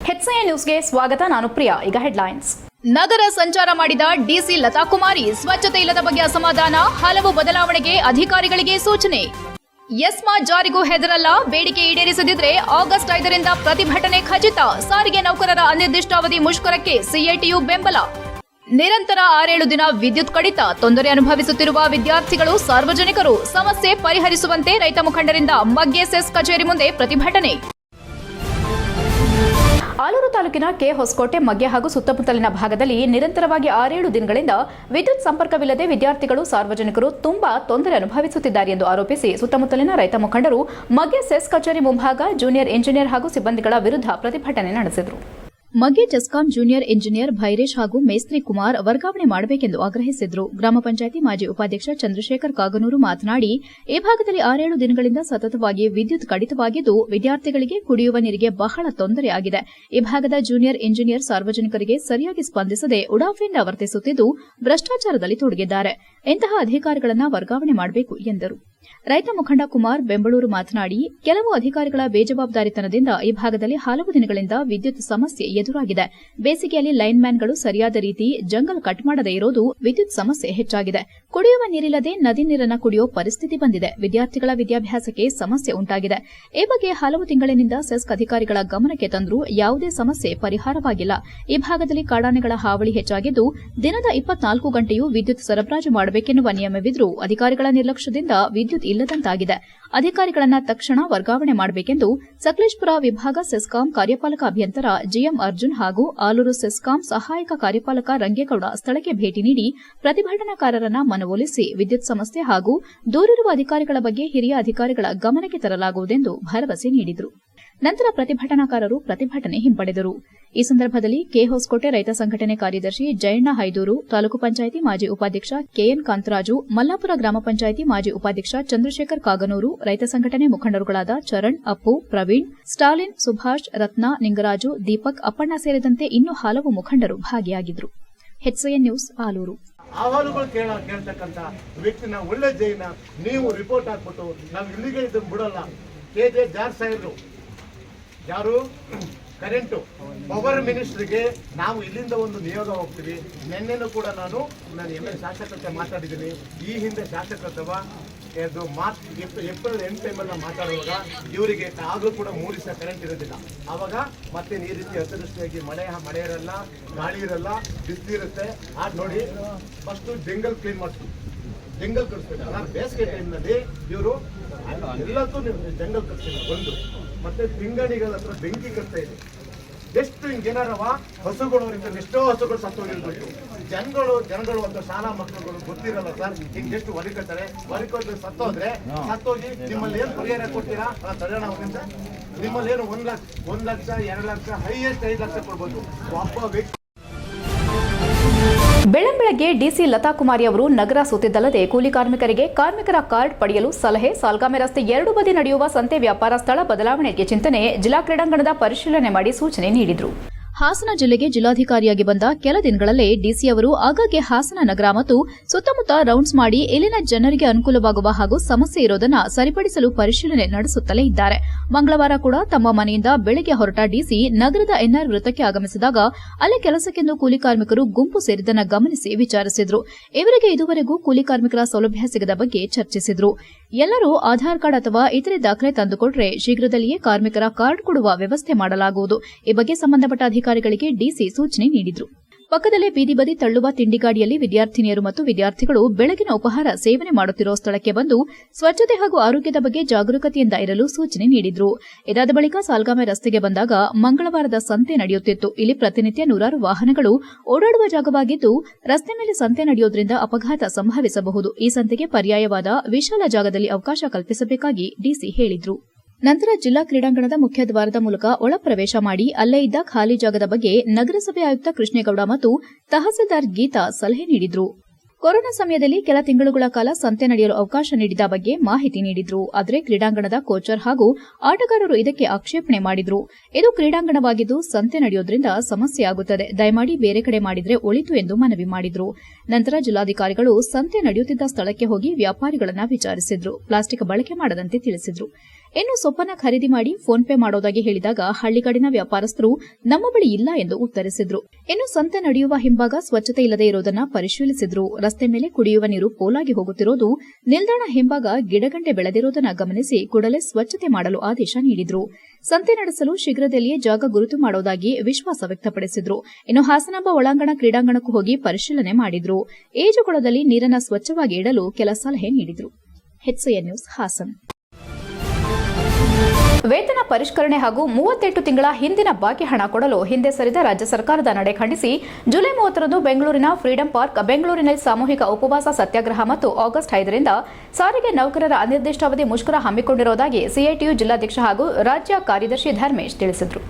ಹೆಚ್ಐ ನ್ಯೂಸ್ಗೆ ಸ್ವಾಗತ, ನಾನು ಪ್ರಿಯಾ. ಈಗ ಹೆಡ್ಲೈನ್ಸ್ ನಗರ ಸಂಚಾರ ಮಾಡಿದ ಡಿಸಿ ಲತಾ ಕುಮಾರಿ ಸ್ವಚ್ಛತೆ ಇಲ್ಲದ ಬಗ್ಗೆ ಅಸಮಾಧಾನ, ಹಲವು ಬದಲಾವಣೆಗೆ ಅಧಿಕಾರಿಗಳಿಗೆ ಸೂಚನೆ. ಎಸ್ಮಾ ಜಾರಿಗೂ ಹೆದರಲ್ಲ, ಬೇಡಿಕೆ ಈಡೇರಿಸದಿದ್ರೆ ಆಗಸ್ಟ್ ಐದರಿಂದ ಪ್ರತಿಭಟನೆ ಖಚಿತ. ಸಾರಿಗೆ ನೌಕರರ ಅನಿರ್ದಿಷ್ಟಾವಧಿ ಮುಷ್ಕರಕ್ಕೆ ಸಿಐಟಿಯು ಬೆಂಬಲ. ನಿರಂತರ ಆರೇಳು ದಿನ ವಿದ್ಯುತ್ ಕಡಿತ. ತೊಂದರೆ ಅನುಭವಿಸುತ್ತಿರುವ ವಿದ್ಯಾರ್ಥಿಗಳು, ಸಾರ್ವಜನಿಕರು ಸಮಸ್ಯೆ ಪರಿಹರಿಸುವಂತೆ ರೈತ ಮುಖಂಡರಿಂದ ಮಗ್ಗೆ ಸೆಸ್ ಕಚೇರಿ ಮುಂದೆ ಪ್ರತಿಭಟನೆ. ಆಲೂರು ತಾಲೂಕಿನ ಕೆ ಹೊಸಕೋಟೆ ಮಗ್ಗೆ ಹಾಗೂ ಸುತ್ತಮುತ್ತಲಿನ ಭಾಗದಲ್ಲಿ ನಿರಂತರವಾಗಿ ಆರೇಳು ದಿನಗಳಿಂದ ವಿದ್ಯುತ್ ಸಂಪರ್ಕವಿಲ್ಲದೆ ವಿದ್ಯಾರ್ಥಿಗಳು, ಸಾರ್ವಜನಿಕರು ತುಂಬಾ ತೊಂದರೆ ಅನುಭವಿಸುತ್ತಿದ್ದಾರೆ ಎಂದು ಆರೋಪಿಸಿ ಸುತ್ತಮುತ್ತಲಿನ ರೈತ ಮುಖಂಡರು ಮಗ್ಗೆ ಸೆಸ್ ಕಚೇರಿ ಮುಂಭಾಗ ಜೂನಿಯರ್ ಇಂಜಿನಿಯರ್ ಹಾಗೂ ಸಿಬ್ಬಂದಿಗಳ ವಿರುದ್ಧ ಪ್ರತಿಭಟನೆ ನಡೆಸಿದರು. ಮಗ್ಗೆ ಜಸ್ಕಾಂ ಜೂನಿಯರ್ ಇಂಜಿನಿಯರ್ ಭೈರೇಶ್ ಹಾಗೂ ಮೇಸ್ತ್ರಿ ಕುಮಾರ್ ವರ್ಗಾವಣೆ ಮಾಡಬೇಕೆಂದು ಆಗ್ರಹಿಸಿದ್ರು. ಗ್ರಾಮ ಪಂಚಾಯತಿ ಮಾಜಿ ಉಪಾಧ್ಯಕ್ಷ ಚಂದ್ರಶೇಖರ್ ಕಾಗನೂರು ಮಾತನಾಡಿ, ಈ ಭಾಗದಲ್ಲಿ ಆರೇಳು ದಿನಗಳಿಂದ ಸತತವಾಗಿ ವಿದ್ಯುತ್ ಕಡಿತವಾಗಿದ್ದು, ವಿದ್ಯಾರ್ಥಿಗಳಿಗೆ ಕುಡಿಯುವ ನೀರಿಗೆ ಬಹಳ ತೊಂದರೆಯಾಗಿದೆ ಈ ಭಾಗದ ಜೂನಿಯರ್ ಇಂಜಿನಿಯರ್ ಸಾರ್ವಜನಿಕರಿಗೆ ಸರಿಯಾಗಿ ಸ್ಪಂದಿಸದೆ ಉಡಾಫೆಯಿಂದ ವರ್ತಿಸುತ್ತಿದ್ದು, ಭ್ರಷ್ಟಾಚಾರದಲ್ಲಿ ತೊಡಗಿದ್ದಾರೆ. ಇಂತಹ ಅಧಿಕಾರಿಗಳನ್ನು ವರ್ಗಾವಣೆ ಮಾಡಬೇಕು ಎಂದರು. ರೈತ ಮುಖಂಡ ಕುಮಾರ್ ಬೆಂಗಳೂರು ಮಾತನಾಡಿ, ಕೆಲವು ಅಧಿಕಾರಿಗಳ ಬೇಜವಾಬ್ದಾರಿತನದಿಂದ ಈ ಭಾಗದಲ್ಲಿ ಹಲವು ದಿನಗಳಿಂದ ವಿದ್ಯುತ್ ಸಮಸ್ಯೆ ಎದುರಾಗಿದೆ. ಬೇಸಿಗೆಯಲ್ಲಿ ಲೈನ್ ಮ್ಯಾನ್ಗಳು ಸರಿಯಾದ ರೀತಿ ಜಂಗಲ್ ಕಟ್ ಮಾಡದೇ ಇರೋದು ವಿದ್ಯುತ್ ಸಮಸ್ಯೆ ಹೆಚ್ಚಾಗಿದೆ. ಕುಡಿಯುವ ನೀರಿಲ್ಲದೆ ನದಿ ನೀರನ್ನ ಕುಡಿಯೋ ಪರಿಸ್ಥಿತಿ ಬಂದಿದೆ. ವಿದ್ಯಾರ್ಥಿಗಳ ವಿದ್ಯಾಭ್ಯಾಸಕ್ಕೆ ಸಮಸ್ಯೆ ಉಂಟಾಗಿದೆ. ಈ ಬಗ್ಗೆ ಹಲವು ತಿಂಗಳಿನಿಂದ ಸೆಸ್ಕ್ ಅಧಿಕಾರಿಗಳ ಗಮನಕ್ಕೆ ತಂದರೂ ಯಾವುದೇ ಸಮಸ್ಯೆ ಪರಿಹಾರವಾಗಿಲ್ಲ. ಈ ಭಾಗದಲ್ಲಿ ಕಾಡಾನೆಗಳ ಹಾವಳಿ ಹೆಚ್ಚಾಗಿದ್ದು, ದಿನದ ಇಪ್ಪತ್ನಾಲ್ಕು ಗಂಟೆಯೂ ವಿದ್ಯುತ್ ಸರಬರಾಜು ಮಾಡಬೇಕೆನ್ನುವ ನಿಯಮವಿದ್ರೂ ಅಧಿಕಾರಿಗಳ ನಿರ್ಲಕ್ಷ್ಯದಿಂದ ವಿದ್ಯುತ್ ಇಲ್ಲದಂತಾಗಿದೆ. ಅಧಿಕಾರಿಗಳನ್ನ ತಕ್ಷಣ ವರ್ಗಾವಣೆ ಮಾಡಬೇಕೆಂದು ಸಕಲೇಶ್ಪುರ ವಿಭಾಗ ಸೆಸ್ಕಾಂ ಕಾರ್ಯಪಾಲಕ ಅಭಿಯಂತರ ಜಿಎಂ ಅರ್ಜುನ್ ಹಾಗೂ ಆಲೂರು ಸೆಸ್ಕಾಂ ಸಹಾಯಕ ಕಾರ್ಯಪಾಲಕ ರಂಗೇಗೌಡ ಸ್ಥಳಕ್ಕೆ ಭೇಟಿ ನೀಡಿ ಪ್ರತಿಭಟನಾಕಾರರನ್ನ ಮನವೊಲಿಸಿ ವಿದ್ಯುತ್ ಸಮಸ್ಯೆ ಹಾಗೂ ದೂರಿರುವ ಅಧಿಕಾರಿಗಳ ಬಗ್ಗೆ ಹಿರಿಯ ಅಧಿಕಾರಿಗಳ ಗಮನಕ್ಕೆ ತರಲಾಗುವುದೆಂದು ಭರವಸೆ ನೀಡಿದರು. ನಂತರ ಪ್ರತಿಭಟನಾಕಾರರು ಪ್ರತಿಭಟನೆ ಹಿಂಪಡೆದರು. ಈ ಸಂದರ್ಭದಲ್ಲಿ ಕೆ ಹೊಸಕೋಟೆ ರೈತ ಸಂಘಟನೆ ಕಾರ್ಯದರ್ಶಿ ಜಯಣ್ಣ ಹೈದೂರು, ತಾಲೂಕು ಪಂಚಾಯಿತಿ ಮಾಜಿ ಉಪಾಧ್ಯಕ್ಷ ಕೆಎನ್ ಕಾಂತರಾಜು, ಮಲ್ಲಾಪುರ ಗ್ರಾಮ ಪಂಚಾಯಿತಿ ಮಾಜಿ ಉಪಾಧ್ಯಕ್ಷ ಚಂದ್ರಶೇಖರ್ ಕಾಗನೂರು, ರೈತ ಸಂಘಟನೆ ಮುಖಂಡರುಗಳಾದ ಚರಣ್, ಅಪ್ಪು, ಪ್ರವೀಣ್, ಸ್ಟಾಲಿನ್, ಸುಭಾಷ್, ರತ್ನ, ನಿಂಗರಾಜು, ದೀಪಕ್, ಅಪ್ಪಣ್ಣ ಸೇರಿದಂತೆ ಇನ್ನೂ ಹಲವು ಮುಖಂಡರು ಭಾಗಿಯಾಗಿದ್ದರು. ನ್ಯೂಸ್, ಆಲೂರು. ಅಹವಾಲುಗಳು ಕೇಳ, ಕೇಳ್ತಕ್ಕಂಥ ವ್ಯಕ್ತಿನ ಒಳ್ಳೆ ಜೈನ ನೀವು ರಿಪೋರ್ಟ್ ಹಾಕ್ಬಿಟ್ಟು ನಾವು ಇಲ್ಲಿಗೆ ಇದನ್ನು ಬಿಡಲ್ಲ. ಕೆ. ಜೆ. ಜಾರ್ ಸಾಹೇಬ್ರು ಯಾರು? ಕರೆಂಟು. ಪವರ್ ಮಿನಿಸ್ಟ್ರಿಗೆ ನಾವು ಇಲ್ಲಿಂದ ಒಂದು ನಿಯೋಗ ಹೋಗ್ತೀವಿ. ನಿನ್ನೆನೂ ಕೂಡ ನಾನು ನಾನು ಎಲ್ಲ ಶಾಸಕತೆ ಮಾತಾಡಿದ್ದೀನಿ. ಈ ಹಿಂದೆ ಶಾಸಕತ್ವ ಇದು ಮಾರ್ಚ್ ಏಪ್ರಿಲ್ ಎಂಟು ಟೈಮಲ್ಲಿ ನಾವು ಮಾತಾಡುವಾಗ ಇವರಿಗೆ ಆಗಲೂ ಕೂಡ ಮೂರು ದಿವಸ ಕರೆಂಟ್ ಇರೋದಿಲ್ಲ. ಆವಾಗ ಮತ್ತೆ ಈ ರೀತಿ ಅತಿವೃಷ್ಟಿಯಾಗಿ ಮಳೆ ಮಳೆ ಇರಲ್ಲ, ಗಾಳಿ ಇರಲ್ಲ ಬಿಸಿಲಿರುತ್ತೆ ಆಗ ನೋಡಿ ಫಸ್ಟು ಜಂಗಲ್ ಕ್ಲೀನ್ ಮಾಡ್ತೀವಿ ಜಂಗಲ್ ಕಟ್ಸ್ಬೇಕು ನಾನು ಬೇಸಿಗೆ ಟೈಮ್ನಲ್ಲಿ ಇವರು ಎಲ್ಲದೂ ನೀವು ಜಂಗಲ್ ಕಳಿಸಿಲ್ಲ ಒಂದು ಮತ್ತೆ ತಿಂಗಣಿಗಳ ಹತ್ರ ಬೆಂಕಿ ಕಟ್ತಾ ಇದೆ. ಎಷ್ಟು ಹಿಂಗೇನಾರವ? ಹಸುಗಳು ಎಷ್ಟೋ ಹಸುಗಳು ಸತ್ತೋಗಿರ್ಬೇಕು. ಜನಗಳು ಜನಗಳು ಅಂತ ಶಾಲಾ ಮಕ್ಕಳುಗಳು ಗೊತ್ತಿರಲ್ಲ ಸರ್ ಹಿಂಗ್ ಎಷ್ಟು ಹೊರಿಕೊತಾರೆ ಹೊರಿಕೊಟ್ಟು ಸತ್ತೋದ್ರೆ ಸತ್ತೋಗಿ ನಿಮ್ಮಲ್ಲಿ ಏನು ಪರಿಹಾರ ಕೊಡ್ತೀರಾ? ತಡೆಯೋಣ ನಿಮ್ಮಲ್ಲಿ ಏನು ಒಂದ್ ಲಕ್ಷ ಒಂದ್ ಲಕ್ಷ ಎರಡು ಲಕ್ಷ ಹೈಯೆಸ್ಟ್ ಐದು ಲಕ್ಷ ಕೊಡ್ಬೋದು. ಒಬ್ಬ ವ್ಯಕ್ತಿ ಬೆಳ್ಳಂಬೆಳಗ್ಗೆ ಡಿಸಿ ಲತಾ ಕುಮಾರಿ ಅವರು ನಗರ ಸುತ್ತಿದ್ದಲ್ಲದೆ ಕೂಲಿ ಕಾರ್ಮಿಕರಿಗೆ ಕಾರ್ಮಿಕರ ಕಾರ್ಡ್ ಪಡೆಯಲು ಸಲಹೆ, ಸಾಲ್ಗಾಮೆ ರಸ್ತೆ ಎರಡು ಬದಿ ನಡೆಯುವ ಸಂತೆ ವ್ಯಾಪಾರ ಸ್ಥಳ ಬದಲಾವಣೆಗೆ ಚಿಂತನೆ, ಜಿಲ್ಲಾ ಕ್ರೀಡಾಂಗಣದ ಪರಿಶೀಲನೆ ಮಾಡಿ ಸೂಚನೆ ನೀಡಿದರು. ಹಾಸನ ಜಿಲ್ಲೆಗೆ ಜಿಲ್ಲಾಧಿಕಾರಿಯಾಗಿ ಬಂದ ಕೆಲ ದಿನಗಳಲ್ಲೇ ಡಿಸಿ ಅವರು ಆಗಾಗ್ಗೆ ಹಾಸನ ನಗರ ಮತ್ತು ಸುತ್ತಮುತ್ತ ರೌಂಡ್ಸ್ ಮಾಡಿ ಇಲ್ಲಿನ ಜನರಿಗೆ ಅನುಕೂಲವಾಗುವ ಹಾಗೂ ಸಮಸ್ಯೆ ಇರೋದನ್ನ ಸರಿಪಡಿಸಲು ಪರಿಶೀಲನೆ ನಡೆಸುತ್ತಲೇ ಇದ್ದಾರೆ. ಮಂಗಳವಾರ ಕೂಡ ತಮ್ಮ ಮನೆಯಿಂದ ಬೆಳಗ್ಗೆ ಹೊರಟ ಡಿಸಿ ನಗರದ ಎನ್ಆರ್ ವೃತ್ತಕ್ಕೆ ಆಗಮಿಸಿದಾಗ ಅಲ್ಲಿ ಕೆಲಸಕ್ಕೆಂದು ಕೂಲಿ ಕಾರ್ಮಿಕರು ಗುಂಪು ಸೇರಿದ್ದನ್ನು ಗಮನಿಸಿ ವಿಚಾರಿಸಿದ್ರು. ಇವರಿಗೆ ಇದುವರೆಗೂ ಕೂಲಿ ಕಾರ್ಮಿಕರ ಸೌಲಭ್ಯ ಸಿಗದ ಬಗ್ಗೆ ಚರ್ಚಿಸಿದ್ರು. ಎಲ್ಲರೂ ಆಧಾರ್ ಕಾರ್ಡ್ ಅಥವಾ ಇತರೆ ದಾಖಲೆ ತಂದುಕೊಟ್ರೆ ಶೀಘ್ರದಲ್ಲಿಯೇ ಕಾರ್ಮಿಕರ ಕಾರ್ಡ್ ಕೊಡುವ ವ್ಯವಸ್ಥೆ ಮಾಡಲಾಗುವುದು. ಈ ಬಗ್ಗೆ ಸಂಬಂಧಪಟ್ಟ ಅಧಿಕಾರಿಗಳಿಗೆ ಡಿಸಿ ಸೂಚನೆ ನೀಡಿದರು. ಪಕ್ಕದಲ್ಲೇ ಬೀದಿ ಬದಿ ತಳ್ಳುವ ತಿಂಡಿಗಾಡಿಯಲ್ಲಿ ವಿದ್ಯಾರ್ಥಿನಿಯರು ಮತ್ತು ವಿದ್ಯಾರ್ಥಿಗಳು ಬೆಳಗಿನ ಉಪಹಾರ ಸೇವನೆ ಮಾಡುತ್ತಿರುವ ಸ್ಥಳಕ್ಕೆ ಬಂದು ಸ್ವಚ್ಛತೆ ಹಾಗೂ ಆರೋಗ್ಯದ ಬಗ್ಗೆ ಜಾಗರೂಕತೆಯಿಂದ ಇರಲು ಸೂಚನೆ ನೀಡಿದ್ರು. ಇದಾದ ಬಳಿಕ ಸಾಲ್ಗಾಮೆ ರಸ್ತೆಗೆ ಬಂದಾಗ ಮಂಗಳವಾರದ ಸಂತೆ ನಡೆಯುತ್ತಿತ್ತು. ಇಲ್ಲಿ ಪ್ರತಿನಿತ್ಯ ನೂರಾರು ವಾಹನಗಳು ಓಡಾಡುವ ಜಾಗವಾಗಿದ್ದು, ರಸ್ತೆ ಮೇಲೆ ಸಂತೆ ನಡೆಯುವುದರಿಂದ ಅಪಘಾತ ಸಂಭವಿಸಬಹುದು. ಈ ಸಂತೆಗೆ ಪರ್ಯಾಯವಾದ ವಿಶಾಲ ಜಾಗದಲ್ಲಿ ಅವಕಾಶ ಕಲ್ಪಿಸಬೇಕಾಗಿ ಡಿಸಿ ಹೇಳಿದ್ರು. ನಂತರ ಜಿಲ್ಲಾ ಕ್ರೀಡಾಂಗಣದ ಮುಖ್ಯ ದ್ವಾರದ ಮೂಲಕ ಒಳಪ್ರವೇಶ ಮಾಡಿ ಅಲ್ಲೇ ಇದ್ದ ಖಾಲಿ ಜಾಗದ ಬಗ್ಗೆ ನಗರಸಭೆ ಆಯುಕ್ತ ಕೃಷ್ಣೇಗೌಡ ಮತ್ತು ತಹಸೀಲ್ದಾರ್ ಗೀತಾ ಸಲಹೆ ನೀಡಿದ್ರು. ಕೊರೋನಾ ಸಮಯದಲ್ಲಿ ಕೆಲ ತಿಂಗಳುಗಳ ಕಾಲ ಸಂತೆ ನಡೆಯಲು ಅವಕಾಶ ನೀಡಿದ ಬಗ್ಗೆ ಮಾಹಿತಿ ನೀಡಿದ್ರು. ಆದರೆ ಕ್ರೀಡಾಂಗಣದ ಕೋಚರ್ ಹಾಗೂ ಆಟಗಾರರು ಇದಕ್ಕೆ ಆಕ್ಷೇಪಣೆ ಮಾಡಿದ್ರು. ಇದು ಕ್ರೀಡಾಂಗಣವಾಗಿದ್ದು ಸಂತೆ ನಡೆಯೋದ್ರಿಂದ ಸಮಸ್ಯೆ ಆಗುತ್ತದೆ. ದಯಮಾಡಿ ಬೇರೆ ಕಡೆ ಮಾಡಿದ್ರೆ ಒಳಿತು ಎಂದು ಮನವಿ ಮಾಡಿದ್ರು. ನಂತರ ಜಿಲ್ಲಾಧಿಕಾರಿಗಳು ಸಂತೆ ನಡೆಯುತ್ತಿದ್ದ ಸ್ಥಳಕ್ಕೆ ಹೋಗಿ ವ್ಯಾಪಾರಿಗಳನ್ನು ವಿಚಾರಿಸಿದ್ರು. ಪ್ಲಾಸ್ಟಿಕ್ ಬಳಕೆ ಮಾಡದಂತೆ ತಿಳಿಸಿದ್ರು. ಇನ್ನು ಸೊಪ್ಪನ್ನ ಖರೀದಿ ಮಾಡಿ ಫೋನ್ ಪೇ ಮಾಡೋದಾಗಿ ಹೇಳಿದಾಗ ಹಳ್ಳಿಗಾಡಿನ ವ್ಯಾಪಾರಸ್ಥರು ನಮ್ಮ ಬಳಿ ಇಲ್ಲ ಎಂದು ಉತ್ತರಿಸಿದ್ರು. ಇನ್ನು ಸಂತೆ ನಡೆಯುವ ಹಿಂಭಾಗ ಸ್ವಚ್ಛತೆ ಇಲ್ಲದೆ ಇರೋದನ್ನ ಪರಿಶೀಲಿಸಿದ್ರು. ರಸ್ತೆ ಮೇಲೆ ಕುಡಿಯುವ ನೀರು ಪೋಲಾಗಿ ಹೋಗುತ್ತಿರೋದು, ನಿಲ್ದಾಣ ಹಿಂಭಾಗ ಗಿಡಗಂಡೆ ಬೆಳೆದಿರೋದನ್ನ ಗಮನಿಸಿ ಕೂಡಲೇ ಸ್ವಚ್ಛತೆ ಮಾಡಲು ಆದೇಶ ನೀಡಿದ್ರು. ಸಂತೆ ನಡೆಸಲು ಶೀಘ್ರದಲ್ಲಿಯೇ ಜಾಗ ಗುರುತು ಮಾಡೋದಾಗಿ ವಿಶ್ವಾಸ ವ್ಯಕ್ತಪಡಿಸಿದ್ರು. ಇನ್ನು ಹಾಸನಾಂಬ ಒಳಾಂಗಣ ಕ್ರೀಡಾಂಗಣಕ್ಕೂ ಹೋಗಿ ಪರಿಶೀಲನೆ ಮಾಡಿದ್ರು. ಈಜುಕೊಳದಲ್ಲಿ ನೀರನ್ನ ಸ್ವಚ್ಛವಾಗಿ ಇಡಲು ಕೆಲ ಸಲಹೆ ನೀಡಿದ್ರು. ನ್ಯೂಸ್ ಹಾಸನ್. ವೇತನ ಪರಿಷ್ಕರಣೆ ಹಾಗೂ ಮೂವತ್ತೆಂಟು ತಿಂಗಳ ಹಿಂದಿನ ಬಾಕಿ ಹಣ ಕೊಡಲು ಹಿಂದೆ ಸರಿದ ರಾಜ್ಯ ಸರ್ಕಾರದ ನಡೆ ಖಂಡಿಸಿ, ಜುಲೈ ಮೂವತ್ತರಂದು ಬೆಂಗಳೂರಿನ ಫ್ರೀಡಂ ಪಾರ್ಕ್, ಬೆಂಗಳೂರಿನಲ್ಲಿ ಸಾಮೂಹಿಕ ಉಪವಾಸ, ಸತ್ಯಾಗ್ರಹ ಮತ್ತು ಆಗಸ್ಟ್ ಐದರಿಂದ ಸಾರಿಗೆ ನೌಕರರ ಅನಿರ್ದಿಷ್ಟಾವಧಿ ಮುಷ್ಕರ ಹಮ್ಮಿಕೊಂಡಿರುವುದಾಗಿ ಸಿಐಟಿಯು ಜಿಲ್ಲಾಧ್ಯಕ್ಷ ಹಾಗೂ ರಾಜ್ಯ ಕಾರ್ಯದರ್ಶಿ ಧರ್ಮೇಶ್ ತಿಳಿಸಿದರು.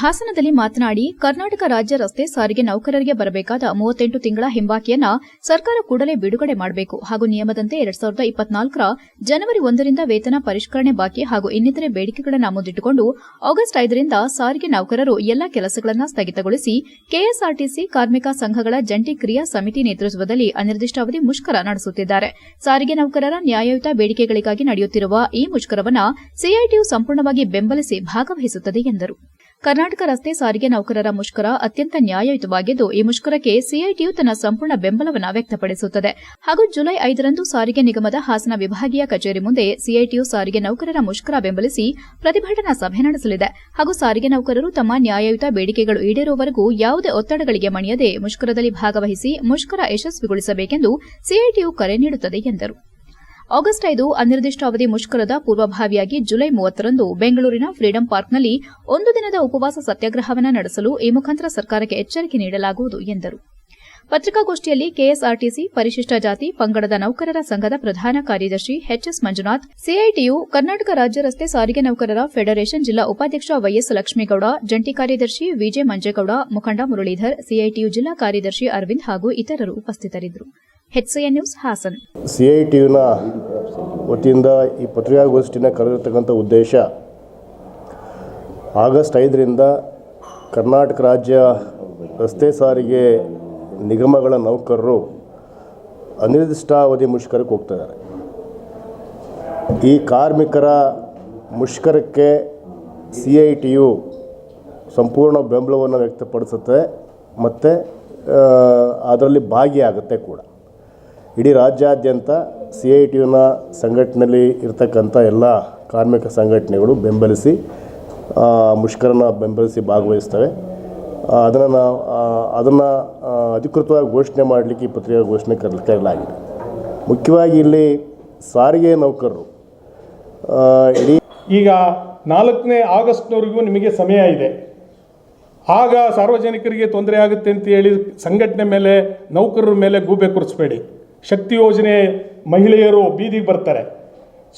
ಹಾಸನದಲ್ಲಿ ಮಾತನಾಡಿ, ಕರ್ನಾಟಕ ರಾಜ್ಯ ರಸ್ತೆ ಸಾರಿಗೆ ನೌಕರರಿಗೆ ಬರಬೇಕಾದ ಮೂವತ್ತೆಂಟು ತಿಂಗಳ ಹಿಂಬಾಕಿಯನ್ನ ಸರ್ಕಾರ ಕೂಡಲೇ ಬಿಡುಗಡೆ ಮಾಡಬೇಕು ಹಾಗೂ ನಿಯಮದಂತೆ ಎರಡ್ ಸಾವಿರದ ಇಪ್ಪತ್ನಾಲ್ಕರ ಜನವರಿ ಒಂದರಿಂದ ವೇತನ ಪರಿಷ್ಕರಣೆ ಬಾಕಿ ಹಾಗೂ ಇನ್ನಿತರೆ ಬೇಡಿಕೆಗಳನ್ನು ಮುಂದಿಟ್ಟುಕೊಂಡು ಆಗಸ್ಟ್ ಐದರಿಂದ ಸಾರಿಗೆ ನೌಕರರು ಎಲ್ಲಾ ಕೆಲಸಗಳನ್ನು ಸ್ಥಗಿತಗೊಳಿಸಿ ಕೆಎಸ್ಆರ್ಟಿಸಿ ಕಾರ್ಮಿಕ ಸಂಘಗಳ ಜಂಟಿ ಕ್ರಿಯಾ ಸಮಿತಿ ನೇತೃತ್ವದಲ್ಲಿ ಅನಿರ್ದಿಷ್ಟಾವಧಿ ಮುಷ್ಕರ ನಡೆಸುತ್ತಿದ್ದಾರೆ. ಸಾರಿಗೆ ನೌಕರರ ನ್ಯಾಯಯುತ ಬೇಡಿಕೆಗಳಿಗಾಗಿ ನಡೆಯುತ್ತಿರುವ ಈ ಮುಷ್ಕರವನ್ನ ಸಿಐಟಿಯು ಸಂಪೂರ್ಣವಾಗಿ ಬೆಂಬಲಿಸಿ ಭಾಗವಹಿಸುತ್ತದೆ ಎಂದರು. ಕರ್ನಾಟಕ ರಸ್ತೆ ಸಾರಿಗೆ ನೌಕರರ ಮುಷ್ಕರ ಅತ್ಯಂತ ನ್ಯಾಯಯುತವಾಗಿದ್ದು, ಈ ಮುಷ್ಕರಕ್ಕೆ ಸಿಐಟಿಯು ತನ್ನ ಸಂಪೂರ್ಣ ಬೆಂಬಲವನ್ನು ವ್ಯಕ್ತಪಡಿಸುತ್ತದೆ. ಹಾಗೂ ಜುಲೈ ಐದರಂದು ಸಾರಿಗೆ ನಿಗಮದ ಹಾಸನ ವಿಭಾಗೀಯ ಕಚೇರಿ ಮುಂದೆ ಸಿಐಟಿಯು ಸಾರಿಗೆ ನೌಕರರ ಮುಷ್ಕರ ಬೆಂಬಲಿಸಿ ಪ್ರತಿಭಟನಾ ಸಭೆ ನಡೆಸಲಿದೆ. ಹಾಗೂ ಸಾರಿಗೆ ನೌಕರರು ತಮ್ಮ ನ್ಯಾಯಯುತ ಬೇಡಿಕೆಗಳು ಈಡೇರುವವರೆಗೂ ಯಾವುದೇ ಒತ್ತಡಗಳಿಗೆ ಮಣಿಯದೆ ಮುಷ್ಕರದಲ್ಲಿ ಭಾಗವಹಿಸಿ ಮುಷ್ಕರ ಯಶಸ್ವಿಗೊಳಿಸಬೇಕೆಂದು ಸಿಐಟಿಯು ಕರೆ ನೀಡುತ್ತದೆ ಎಂದರು. ಆಗಸ್ಟ್ ಐದು ಅನಿರ್ದಿಷ್ಟಾವಧಿ ಮುಷ್ಕರದ ಪೂರ್ವಭಾವಿಯಾಗಿ ಜುಲೈ ಮೂವತ್ತರಂದು ಬೆಂಗಳೂರಿನ ಫ್ರೀಡಂ ಪಾರ್ಕ್ನಲ್ಲಿ ಒಂದು ದಿನದ ಉಪವಾಸ ಸತ್ಯಾಗ್ರಹವನ್ನು ನಡೆಸಲು ಈ ಮುಖಾಂತರ ಸರ್ಕಾರಕ್ಕೆ ಎಚ್ಚರಿಕೆ ನೀಡಲಾಗುವುದು ಎಂದರು. ಪತ್ರಿಕಾಗೋಷ್ಠಿಯಲ್ಲಿ ಕೆಎಸ್ಆರ್ಟಿಸಿ, ಪರಿಶಿಷ್ಟ ಜಾತಿ, ಪಂಗಡದ ನೌಕರರ ಸಂಘದ ಪ್ರಧಾನ ಕಾರ್ಯದರ್ಶಿ ಎಚ್ಎಸ್ ಮಂಜುನಾಥ್, ಸಿಐಟಿಯು ಕರ್ನಾಟಕ ರಾಜ್ಯ ರಸ್ತೆ ಸಾರಿಗೆ ನೌಕರರ ಫೆಡರೇಷನ್ ಜಿಲ್ಲಾ ಉಪಾಧ್ಯಕ್ಷ ವೈಎಸ್ ಲಕ್ಷ್ಮೇಗೌಡ, ಜಂಟಿ ಕಾರ್ಯದರ್ಶಿ ವಿಜೆ ಮಂಜೇಗೌಡ ಮುಖಂಡ ಮುರಳೀಧರ್, ಸಿಐಟಿಯು ಜಿಲ್ಲಾ ಕಾರ್ಯದರ್ಶಿ ಅರವಿಂದ್ ಹಾಗೂ ಇತರರು ಉಪಸ್ಥಿತರಿದ್ದರು. HCN news Hassan C I T ಯುನ ವತಿಯಿಂದ ಈ ಪತ್ರಿಕಾಗೋಷ್ಠಿನ ಕರೆದಿರ್ತಕ್ಕಂಥ ಉದ್ದೇಶ, ಆಗಸ್ಟ್ ಐದರಿಂದ ಕರ್ನಾಟಕ ರಾಜ್ಯ ರಸ್ತೆ ಸಾರಿಗೆ ನಿಗಮಗಳ ನೌಕರರು ಅನಿರ್ದಿಷ್ಟಾವಧಿ ಮುಷ್ಕರಕ್ಕೆ ಹೋಗ್ತಿದ್ದಾರೆ ಈ ಕಾರ್ಮಿಕರ ಮುಷ್ಕರಕ್ಕೆ ಸಿ ಐ ಟಿ ಯು ಸಂಪೂರ್ಣ ಬೆಂಬಲವನ್ನು ವ್ಯಕ್ತಪಡಿಸುತ್ತೆ, ಮತ್ತು ಅದರಲ್ಲಿ ಭಾಗಿಯಾಗುತ್ತೆ ಕೂಡ. ಇಡೀ ರಾಜ್ಯಾದ್ಯಂತ ಸಿ ಐ ಟಿ ಯುನ ಸಂಘಟನೆಯಲ್ಲಿ ಇರ್ತಕ್ಕಂಥ ಎಲ್ಲ ಕಾರ್ಮಿಕ ಸಂಘಟನೆಗಳು ಬೆಂಬಲಿಸಿ ಮುಷ್ಕರನ ಬೆಂಬಲಿಸಿ ಭಾಗವಹಿಸ್ತವೆ. ಅದನ್ನು ನಾವು ಅದನ್ನು ಅಧಿಕೃತವಾಗಿ ಘೋಷಣೆ ಮಾಡಲಿಕ್ಕೆ ಈ ಪತ್ರಿಕಾ ಘೋಷಣೆ ಕರ್, ಕರೆಯಲಾಗಿದೆ. ಮುಖ್ಯವಾಗಿ ಇಲ್ಲಿ ಸಾರಿಗೆ ನೌಕರರು ಇಡೀ ಈಗ ನಾಲ್ಕನೇ ಆಗಸ್ಟ್ನವರೆಗೂ ನಿಮಗೆ ಸಮಯ ಇದೆ. ಆಗ ಸಾರ್ವಜನಿಕರಿಗೆ ತೊಂದರೆ ಆಗುತ್ತೆ ಅಂತ ಹೇಳಿ ಸಂಘಟನೆ ಮೇಲೆ ನೌಕರರ ಮೇಲೆ ಗೂಬೆ ಕೂರಿಸ್ಬೇಡಿ. ಶಕ್ತಿ ಯೋಜನೆ ಮಹಿಳೆಯರು ಬೀದಿಗೆ ಬರ್ತಾರೆ.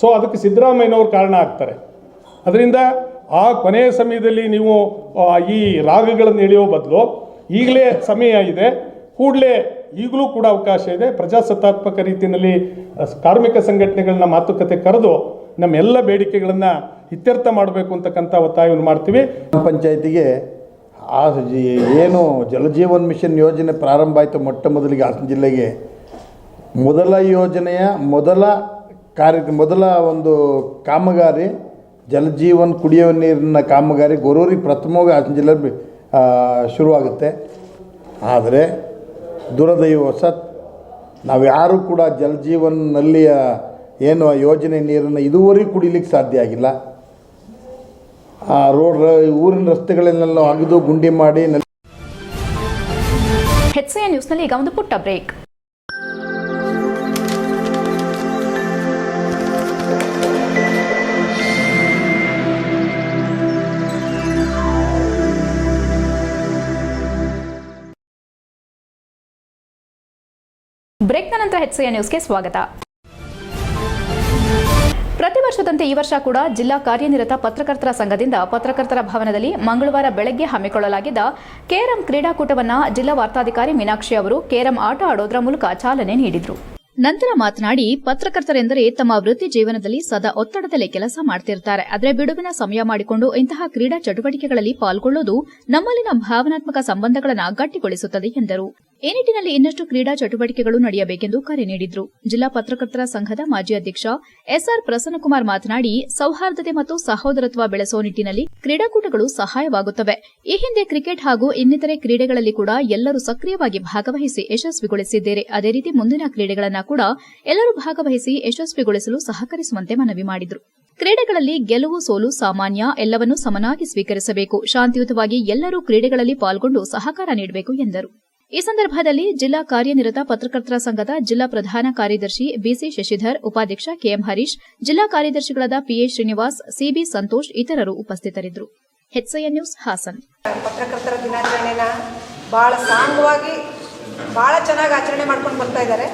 ಸೊ ಅದಕ್ಕೆ ಸಿದ್ದರಾಮಯ್ಯನವರು ಕಾರಣ ಆಗ್ತಾರೆ. ಅದರಿಂದ ಆ ಕೊನೆಯ ಸಮಯದಲ್ಲಿ ನೀವು ಈ ರಾಗಗಳನ್ನು ಎಳೆಯೋ ಬದಲು ಈಗಲೇ ಸಮಯ ಇದೆ. ಕೂಡಲೇ ಈಗಲೂ ಕೂಡ ಅವಕಾಶ ಇದೆ. ಪ್ರಜಾಸತ್ತಾತ್ಮಕ ರೀತಿಯಲ್ಲಿ ಕಾರ್ಮಿಕ ಸಂಘಟನೆಗಳನ್ನ ಮಾತುಕತೆ ಕರೆದು ನಮ್ಮೆಲ್ಲ ಬೇಡಿಕೆಗಳನ್ನು ಇತ್ಯರ್ಥ ಮಾಡಬೇಕು ಅಂತಕ್ಕಂಥ ಒತ್ತಾಯವನ್ನು ಮಾಡ್ತೀವಿ. ಪಂಚಾಯತಿಗೆ ಆ ಏನು ಜಲಜೀವನ್ ಮಿಷನ್ ಯೋಜನೆ ಪ್ರಾರಂಭ ಆಯಿತು ಮೊಟ್ಟ ಮೊದಲಿಗೆ ಹಾಸನ ಜಿಲ್ಲೆಗೆ. ಮೊದಲ ಯೋಜನೆಯ ಮೊದಲ ಕಾರ್ಯ, ಮೊದಲ ಒಂದು ಕಾಮಗಾರಿ, ಜಲಜೀವನ್ ಕುಡಿಯುವ ನೀರಿನ ಕಾಮಗಾರಿ ಗೊರೂರಿ ಪ್ರಥಮವಾಗಿ ಹಾಸನ ಜಿಲ್ಲೆ ಶುರುವಾಗುತ್ತೆ. ಆದರೆ ದುರದೈವವಶಾತ್ ನಾವು ಯಾರೂ ಕೂಡ ಜಲಜೀವನ್ನಲ್ಲಿಯ ಏನು ಯೋಜನೆ ನೀರನ್ನು ಇದುವರೆಗೂ ಕುಡಿಲಿಕ್ಕೆ ಸಾಧ್ಯ ಆಗಿಲ್ಲ. ಆ, ರೋಡ್, ಊರಿನ ರಸ್ತೆಗಳನ್ನೆಲ್ಲ ಅಗೆದು ಗುಂಡಿ ಮಾಡಿ ನಲ್ಲಿ ನ್ಯೂಸ್ನಲ್ಲಿ ಈಗ ಒಂದು ಪುಟ್ಟ ಬ್ರೇಕ್. ಬ್ರೇಕ್ನ ನಂತರ ಹೆಚ್ಸಿಎನ್ ನ್ಯೂಸ್ಗೆ ಸ್ವಾಗತ. ಪ್ರತಿ ವರ್ಷದಂತೆ ಈ ವರ್ಷ ಕೂಡ ಜಿಲ್ಲಾ ಕಾರ್ಯನಿರತ ಪತ್ರಕರ್ತರ ಸಂಘದಿಂದ ಪತ್ರಕರ್ತರ ಭವನದಲ್ಲಿ ಮಂಗಳವಾರ ಬೆಳಗ್ಗೆ ಹಮ್ಮಿಕೊಳ್ಳಲಾಗಿದ್ದ ಕೇರಂ ಕ್ರೀಡಾಕೂಟವನ್ನು ಜಿಲ್ಲಾ ವಾರ್ತಾಧಿಕಾರಿ ಮೀನಾಕ್ಷಿ ಅವರು ಕೇರಂ ಆಟ ಆಡೋದರ ಮೂಲಕ ಚಾಲನೆ ನೀಡಿದರು. ನಂತರ ಮಾತನಾಡಿ, ಪತ್ರಕರ್ತರೆಂದರೆ ತಮ್ಮ ವೃತ್ತಿ ಜೀವನದಲ್ಲಿ ಸದಾ ಒತ್ತಡದಲ್ಲಿ ಕೆಲಸ ಮಾಡ್ತಿರ್ತಾರೆ. ಆದರೆ ಬಿಡುವಿನ ಸಮಯ ಮಾಡಿಕೊಂಡು ಇಂತಹ ಕ್ರೀಡಾ ಚಟುವಟಿಕೆಗಳಲ್ಲಿ ಪಾಲ್ಗೊಳ್ಳುವುದು ನಮ್ಮಲ್ಲಿನ ಭಾವನಾತ್ಮಕ ಸಂಬಂಧಗಳನ್ನು ಗಟ್ಟಿಗೊಳಿಸುತ್ತದೆ, ಎಂದರು. ಈ ನಿಟ್ಟಿನಲ್ಲಿ ಇನ್ನಷ್ಟು ಕ್ರೀಡಾ ಚಟುವಟಿಕೆಗಳು ನಡೆಯಬೇಕೆಂದು ಕರೆ ನೀಡಿದರು. ಜಿಲ್ಲಾ ಪತ್ರಕರ್ತರ ಸಂಘದ ಮಾಜಿ ಅಧ್ಯಕ್ಷ ಎಸ್ಆರ್ ಪ್ರಸನ್ನಕುಮಾರ್ ಮಾತನಾಡಿ, ಸೌಹಾರ್ದತೆ ಮತ್ತು ಸಹೋದರತ್ವ ಬೆಳೆಸುವ ನಿಟ್ಟಿನಲ್ಲಿ ಕ್ರೀಡಾಕೂಟಗಳು ಸಹಾಯವಾಗುತ್ತವೆ. ಈ ಹಿಂದೆ ಕ್ರಿಕೆಟ್ ಹಾಗೂ ಇನ್ನಿತರೆ ಕ್ರೀಡೆಗಳಲ್ಲಿ ಕೂಡ ಎಲ್ಲರೂ ಸಕ್ರಿಯವಾಗಿ ಭಾಗವಹಿಸಿ ಯಶಸ್ವಿಗೊಳಿಸಿದ್ದೇವೆ ಅದೇ ರೀತಿ ಮುಂದಿನ ಕ್ರೀಡೆಗಳನ್ನ ಕೂಡ ಎಲ್ಲರೂ ಭಾಗವಹಿಸಿ ಯಶಸ್ವಿಗೊಳಿಸಲು ಸಹಕರಿಸುವಂತೆ ಮನವಿ ಮಾಡಿದರು. ಕ್ರೀಡೆಗಳಲ್ಲಿ ಗೆಲುವು, ಸೋಲು, ಸಾಮಾನ್ಯ ಎಲ್ಲವನ್ನೂ ಸಮನಾಗಿ ಸ್ವೀಕರಿಸಬೇಕು. ಶಾಂತಿಯುತವಾಗಿ ಎಲ್ಲರೂ ಕ್ರೀಡೆಗಳಲ್ಲಿ ಪಾಲ್ಗೊಂಡು ಸಹಕಾರ ನೀಡಬೇಕು ಎಂದರು. ಈ ಸಂದರ್ಭದಲ್ಲಿ ಜಿಲ್ಲಾ ಕಾರ್ಯನಿರತ ಪತ್ರಕರ್ತರ ಸಂಘದ ಜಿಲ್ಲಾ ಪ್ರಧಾನ ಕಾರ್ಯದರ್ಶಿ ಬಿಸಿ ಶಶಿಧರ್ ಉಪಾಧ್ಯಕ್ಷ ಕೆಎಂ ಹರೀಶ್ ಜಿಲ್ಲಾ ಕಾರ್ಯದರ್ಶಿಗಳಾದ ಪಿಎ ಶ್ರೀನಿವಾಸ್ ಸಿಬಿ ಸಂತೋಷ್ ಇತರರು ಉಪಸ್ಥಿತರಿದ್ದರು. ನ್ಯೂಸ್ ಹಾಸನ್. ಪತ್ರಕರ್ತರ ದಿನಾಚರಣೆನ ಬಹಳ ಸಾಂಗವಾಗಿ ಬಹಳ ಚೆನ್ನಾಗಿ ಆಚರಣೆ ಮಾಡ್ಕೊಂಡು ಬರ್ತಾ ಇದ್ದಾರೆ.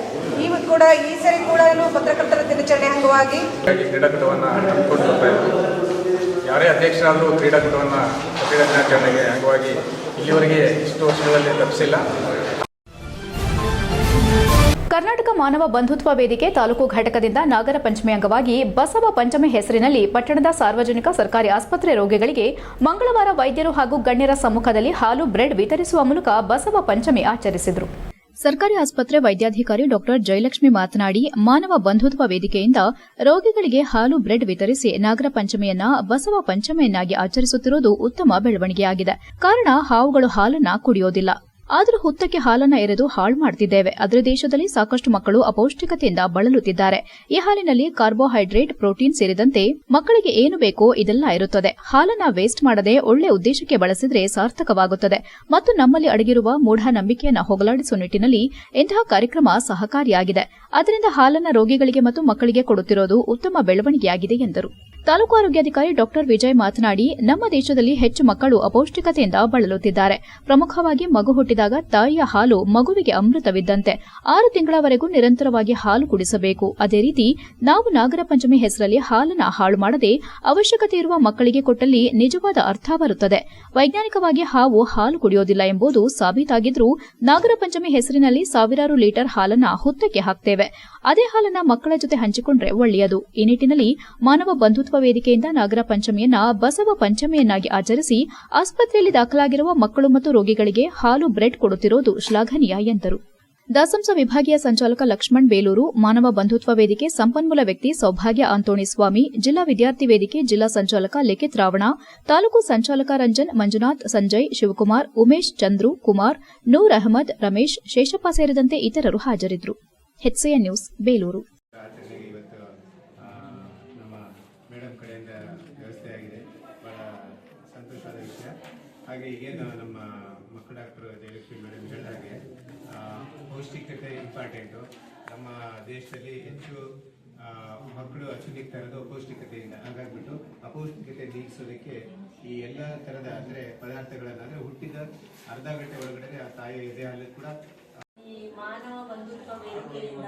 ಇವತ್ ಕೂಡ ಈ ಸರಿ ಕೂಡ ಪತ್ರಕರ್ತರ ದಿನಾಚರಣೆ ಅಂಗವಾಗಿ ಕ್ರೀಡಾಕೂಟವನ್ನು ಯಾರೇ ಅಧ್ಯಕ್ಷರಾದರೂ ಕ್ರೀಡಾಕೂಟವನ್ನು ಕ್ರೀಡಾ ದಿನಾಚರಣೆಗೆ ಅಂಗವಾಗಿ ಇಲ್ಲಿವರೆಗೆ ಇಷ್ಟು ವರ್ಷಗಳಲ್ಲಿ ತಪ್ಪಿಸಿಲ್ಲ. ಕರ್ನಾಟಕ ಮಾನವ ಬಂಧುತ್ವ ವೇದಿಕೆ ತಾಲೂಕು ಘಟಕದಿಂದ ನಾಗರ ಪಂಚಮಿ ಅಂಗವಾಗಿ ಬಸವ ಪಂಚಮಿ ಹೆಸರಿನಲ್ಲಿ ಪಟ್ಟಣದ ಸಾರ್ವಜನಿಕ ಸರ್ಕಾರಿ ಆಸ್ಪತ್ರೆ ರೋಗಿಗಳಿಗೆ ಮಂಗಳವಾರ ವೈದ್ಯರು ಹಾಗೂ ಗಣ್ಯರ ಸಮ್ಮುಖದಲ್ಲಿ ಹಾಲು ಬ್ರೆಡ್ ವಿತರಿಸುವ ಮೂಲಕ ಬಸವ ಪಂಚಮಿ ಆಚರಿಸಿದರು. ಸರ್ಕಾರಿ ಆಸ್ಪತ್ರೆ ವೈದ್ಯಾಧಿಕಾರಿ ಡಾಕ್ಟರ್ ಜಯಲಕ್ಷ್ಮಿ ಮಾತನಾಡಿ, ಮಾನವ ಬಂಧುತ್ವ ವೇದಿಕೆಯಿಂದ ರೋಗಿಗಳಿಗೆ ಹಾಲು, ಬ್ರೆಡ್ ವಿತರಿಸಿ ನಾಗರ ಪಂಚಮಿಯನ್ನ, ಬಸವ ಪಂಚಮಿಯನ್ನಾಗಿ ಆಚರಿಸುತ್ತಿರುವುದು ಉತ್ತಮ ಬೆಳವಣಿಗೆಯಾಗಿದೆ. ಕಾರಣ ಹಾವುಗಳು ಹಾಲನ್ನ ಕುಡಿಯೋದಿಲ್ಲ. ಆದರೂ ಹುತ್ತಕ್ಕೆ ಹಾಲನ್ನ ಎರೆದು ಹಾಳು ಮಾಡುತ್ತಿದ್ದೇವೆ ಅದರ ದೇಶದಲ್ಲಿ ಸಾಕಷ್ಟು ಮಕ್ಕಳು ಅಪೌಷ್ಟಿಕತೆಯಿಂದ ಬಳಲುತ್ತಿದ್ದಾರೆ. ಈ ಹಾಲಿನಲ್ಲಿ ಕಾರ್ಬೋಹೈಡ್ರೇಟ್, ಪ್ರೋಟೀನ್ ಸೇರಿದಂತೆ ಮಕ್ಕಳಿಗೆ ಏನು ಬೇಕೋ ಇದೆಲ್ಲ ಇರುತ್ತದೆ. ಹಾಲನ್ನ ವೇಸ್ಟ್ ಮಾಡದೆ ಒಳ್ಳೆ ಉದ್ದೇಶಕ್ಕೆ ಬಳಸಿದ್ರೆ ಸಾರ್ಥಕವಾಗುತ್ತದೆ. ಮತ್ತು ನಮ್ಮಲ್ಲಿ ಅಡಗಿರುವ ಮೂಢನಂಬಿಕೆಯನ್ನು ಹೋಗಲಾಡಿಸುವ ನಿಟ್ಟಿನಲ್ಲಿ ಇಂತಹ ಕಾರ್ಯಕ್ರಮ ಸಹಕಾರಿಯಾಗಿದೆ. ಅದರಿಂದ ಹಾಲನ್ನ ರೋಗಿಗಳಿಗೆ ಮತ್ತು ಮಕ್ಕಳಿಗೆ ಕೊಡುತ್ತಿರೋದು ಉತ್ತಮ ಬೆಳವಣಿಗೆಯಾಗಿದೆ ಎಂದರು. ತಾಲೂಕು ಆರೋಗ್ಯಾಧಿಕಾರಿ ಡಾಕ್ಟರ್ ವಿಜಯ್ ಮಾತನಾಡಿ, ನಮ್ಮ ದೇಶದಲ್ಲಿ ಹೆಚ್ಚು ಮಕ್ಕಳು ಅಪೌಷ್ಟಿಕತೆಯಿಂದ ಬಳಲುತ್ತಿದ್ದಾರೆ. ಪ್ರಮುಖವಾಗಿ ಮಗು ಹುಟ್ಟಿದಾಗ ತಾಯಿಯ ಹಾಲು ಮಗುವಿಗೆ ಅಮೃತವಿದ್ದಂತೆ. ಆರು ತಿಂಗಳವರೆಗೂ ನಿರಂತರವಾಗಿ ಹಾಲು ಕುಡಿಸಬೇಕು. ಅದೇ ರೀತಿ, ನಾವು ನಾಗರ ಪಂಚಮಿ ಹೆಸರಲ್ಲಿ ಹಾಲನ್ನ ಹಾಳು ಮಾಡದೆ, ಅವಶ್ಯಕತೆ ಇರುವ ಮಕ್ಕಳಿಗೆ ಕೊಟ್ಟಲ್ಲಿ ನಿಜವಾದ ಅರ್ಥ ಬರುತ್ತದೆ. ವೈಜ್ಞಾನಿಕವಾಗಿ ಹಾವು ಹಾಲು ಕುಡಿಯೋದಿಲ್ಲ ಎಂಬುದು ಸಾಬೀತಾಗಿದ್ರೂ, ನಾಗರ ಪಂಚಮಿ ಹೆಸರಿನಲ್ಲಿ ಸಾವಿರಾರು ಲೀಟರ್ ಹಾಲನ್ನ ಹುತ್ತಕ್ಕೆ ಹಾಕ್ತೇವೆ. ಅದೇ ಹಾಲನ್ನ ಮಕ್ಕಳ ಜೊತೆ ಹಂಚಿಕೊಂಡ್ರೆ ಒಳ್ಳೆಯದು. ಈ ನಿಟ್ಟಿನಲ್ಲಿ ಮಾನವ ಬಂಧುತ್ವ ವೇದಿಕೆಯಿಂದ ನಾಗರ ಪಂಚಮಿಯನ್ನ ಬಸವ ಪಂಚಮಿಯನ್ನಾಗಿ ಆಚರಿಸಿ ಆಸ್ಪತ್ರೆಯಲ್ಲಿ ದಾಖಲಾಗಿರುವ ಮಕ್ಕಳು ಮತ್ತು ರೋಗಿಗಳಿಗೆ ಹಾಲು, ಬ್ರೆಡ್ ಕೊಡುತ್ತಿರುವುದು ಶ್ಲಾಘನೀಯ ಎಂದರು. ದಾಸಂಸ ವಿಭಾಗೀಯ ಸಂಚಾಲಕ ಲಕ್ಷ್ಮಣ್ ಬೇಲೂರು, ಮಾನವ ಬಂಧುತ್ವ ವೇದಿಕೆ ಸಂಪನ್ಮೂಲ ವ್ಯಕ್ತಿ ಸೌಭಾಗ್ಯ ಅಂತೋಣಿ ಸ್ವಾಮಿ, ಜಿಲ್ಲಾ ವಿದ್ಯಾರ್ಥಿ ವೇದಿಕೆ ಜಿಲ್ಲಾ ಸಂಚಾಲಕ ಲಿಖಿತ್ ರಾವಣ, ತಾಲೂಕು ಸಂಚಾಲಕ ರಂಜನ್, ಮಂಜುನಾಥ್, ಸಂಜಯ್, ಶಿವಕುಮಾರ್, ಉಮೇಶ್, ಚಂದ್ರು, ಕುಮಾರ್, ನೂರ್ ಅಹಮದ್, ರಮೇಶ್, ಶೇಷಪ್ಪ ಸೇರಿದಂತೆ ಇತರರು ಹಾಜರಿದ್ದರು. ಹೆಚ್ಸಿಎನ್ ನ್ಯೂಸ್ ಬೇಲೂರು ಹಾಗೆ ಏನು ನಮ್ಮ ಮಕ್ಕಳ ಡಾಕ್ಟರ್ ಜಯಲಕ್ಷ್ಮಿ ಮೇಡಮ್ ಹೇಳಿದ ಹಾಗೆ ಪೌಷ್ಟಿಕತೆ ಇಂಪಾರ್ಟೆಂಟು ನಮ್ಮ ದೇಶದಲ್ಲಿ ಹೆಚ್ಚು ಮಕ್ಕಳು ಅಚ್ಚುನಿಗ್ತಾ ಇರೋದು ಅಪೌಷ್ಟಿಕತೆಯಿಂದ ಹಾಗಾಗ್ಬಿಟ್ಟು ಅಪೌಷ್ಟಿಕತೆ ನೀಗಿಸೋದಕ್ಕೆ ಈ ಎಲ್ಲ ಥರದ ಅಂದರೆ ಪದಾರ್ಥಗಳನ್ನು ಅಂದರೆ ಹುಟ್ಟಿದ ಅರ್ಧ ಗಂಟೆ ಒಳಗಡೆ ಆ ತಾಯಿ ಎದೆ ಹಾಲು ಕೂಡ ಮಾನವ ಬಂಧುತ್ವ ವೇದಿಕೆಯಿಂದ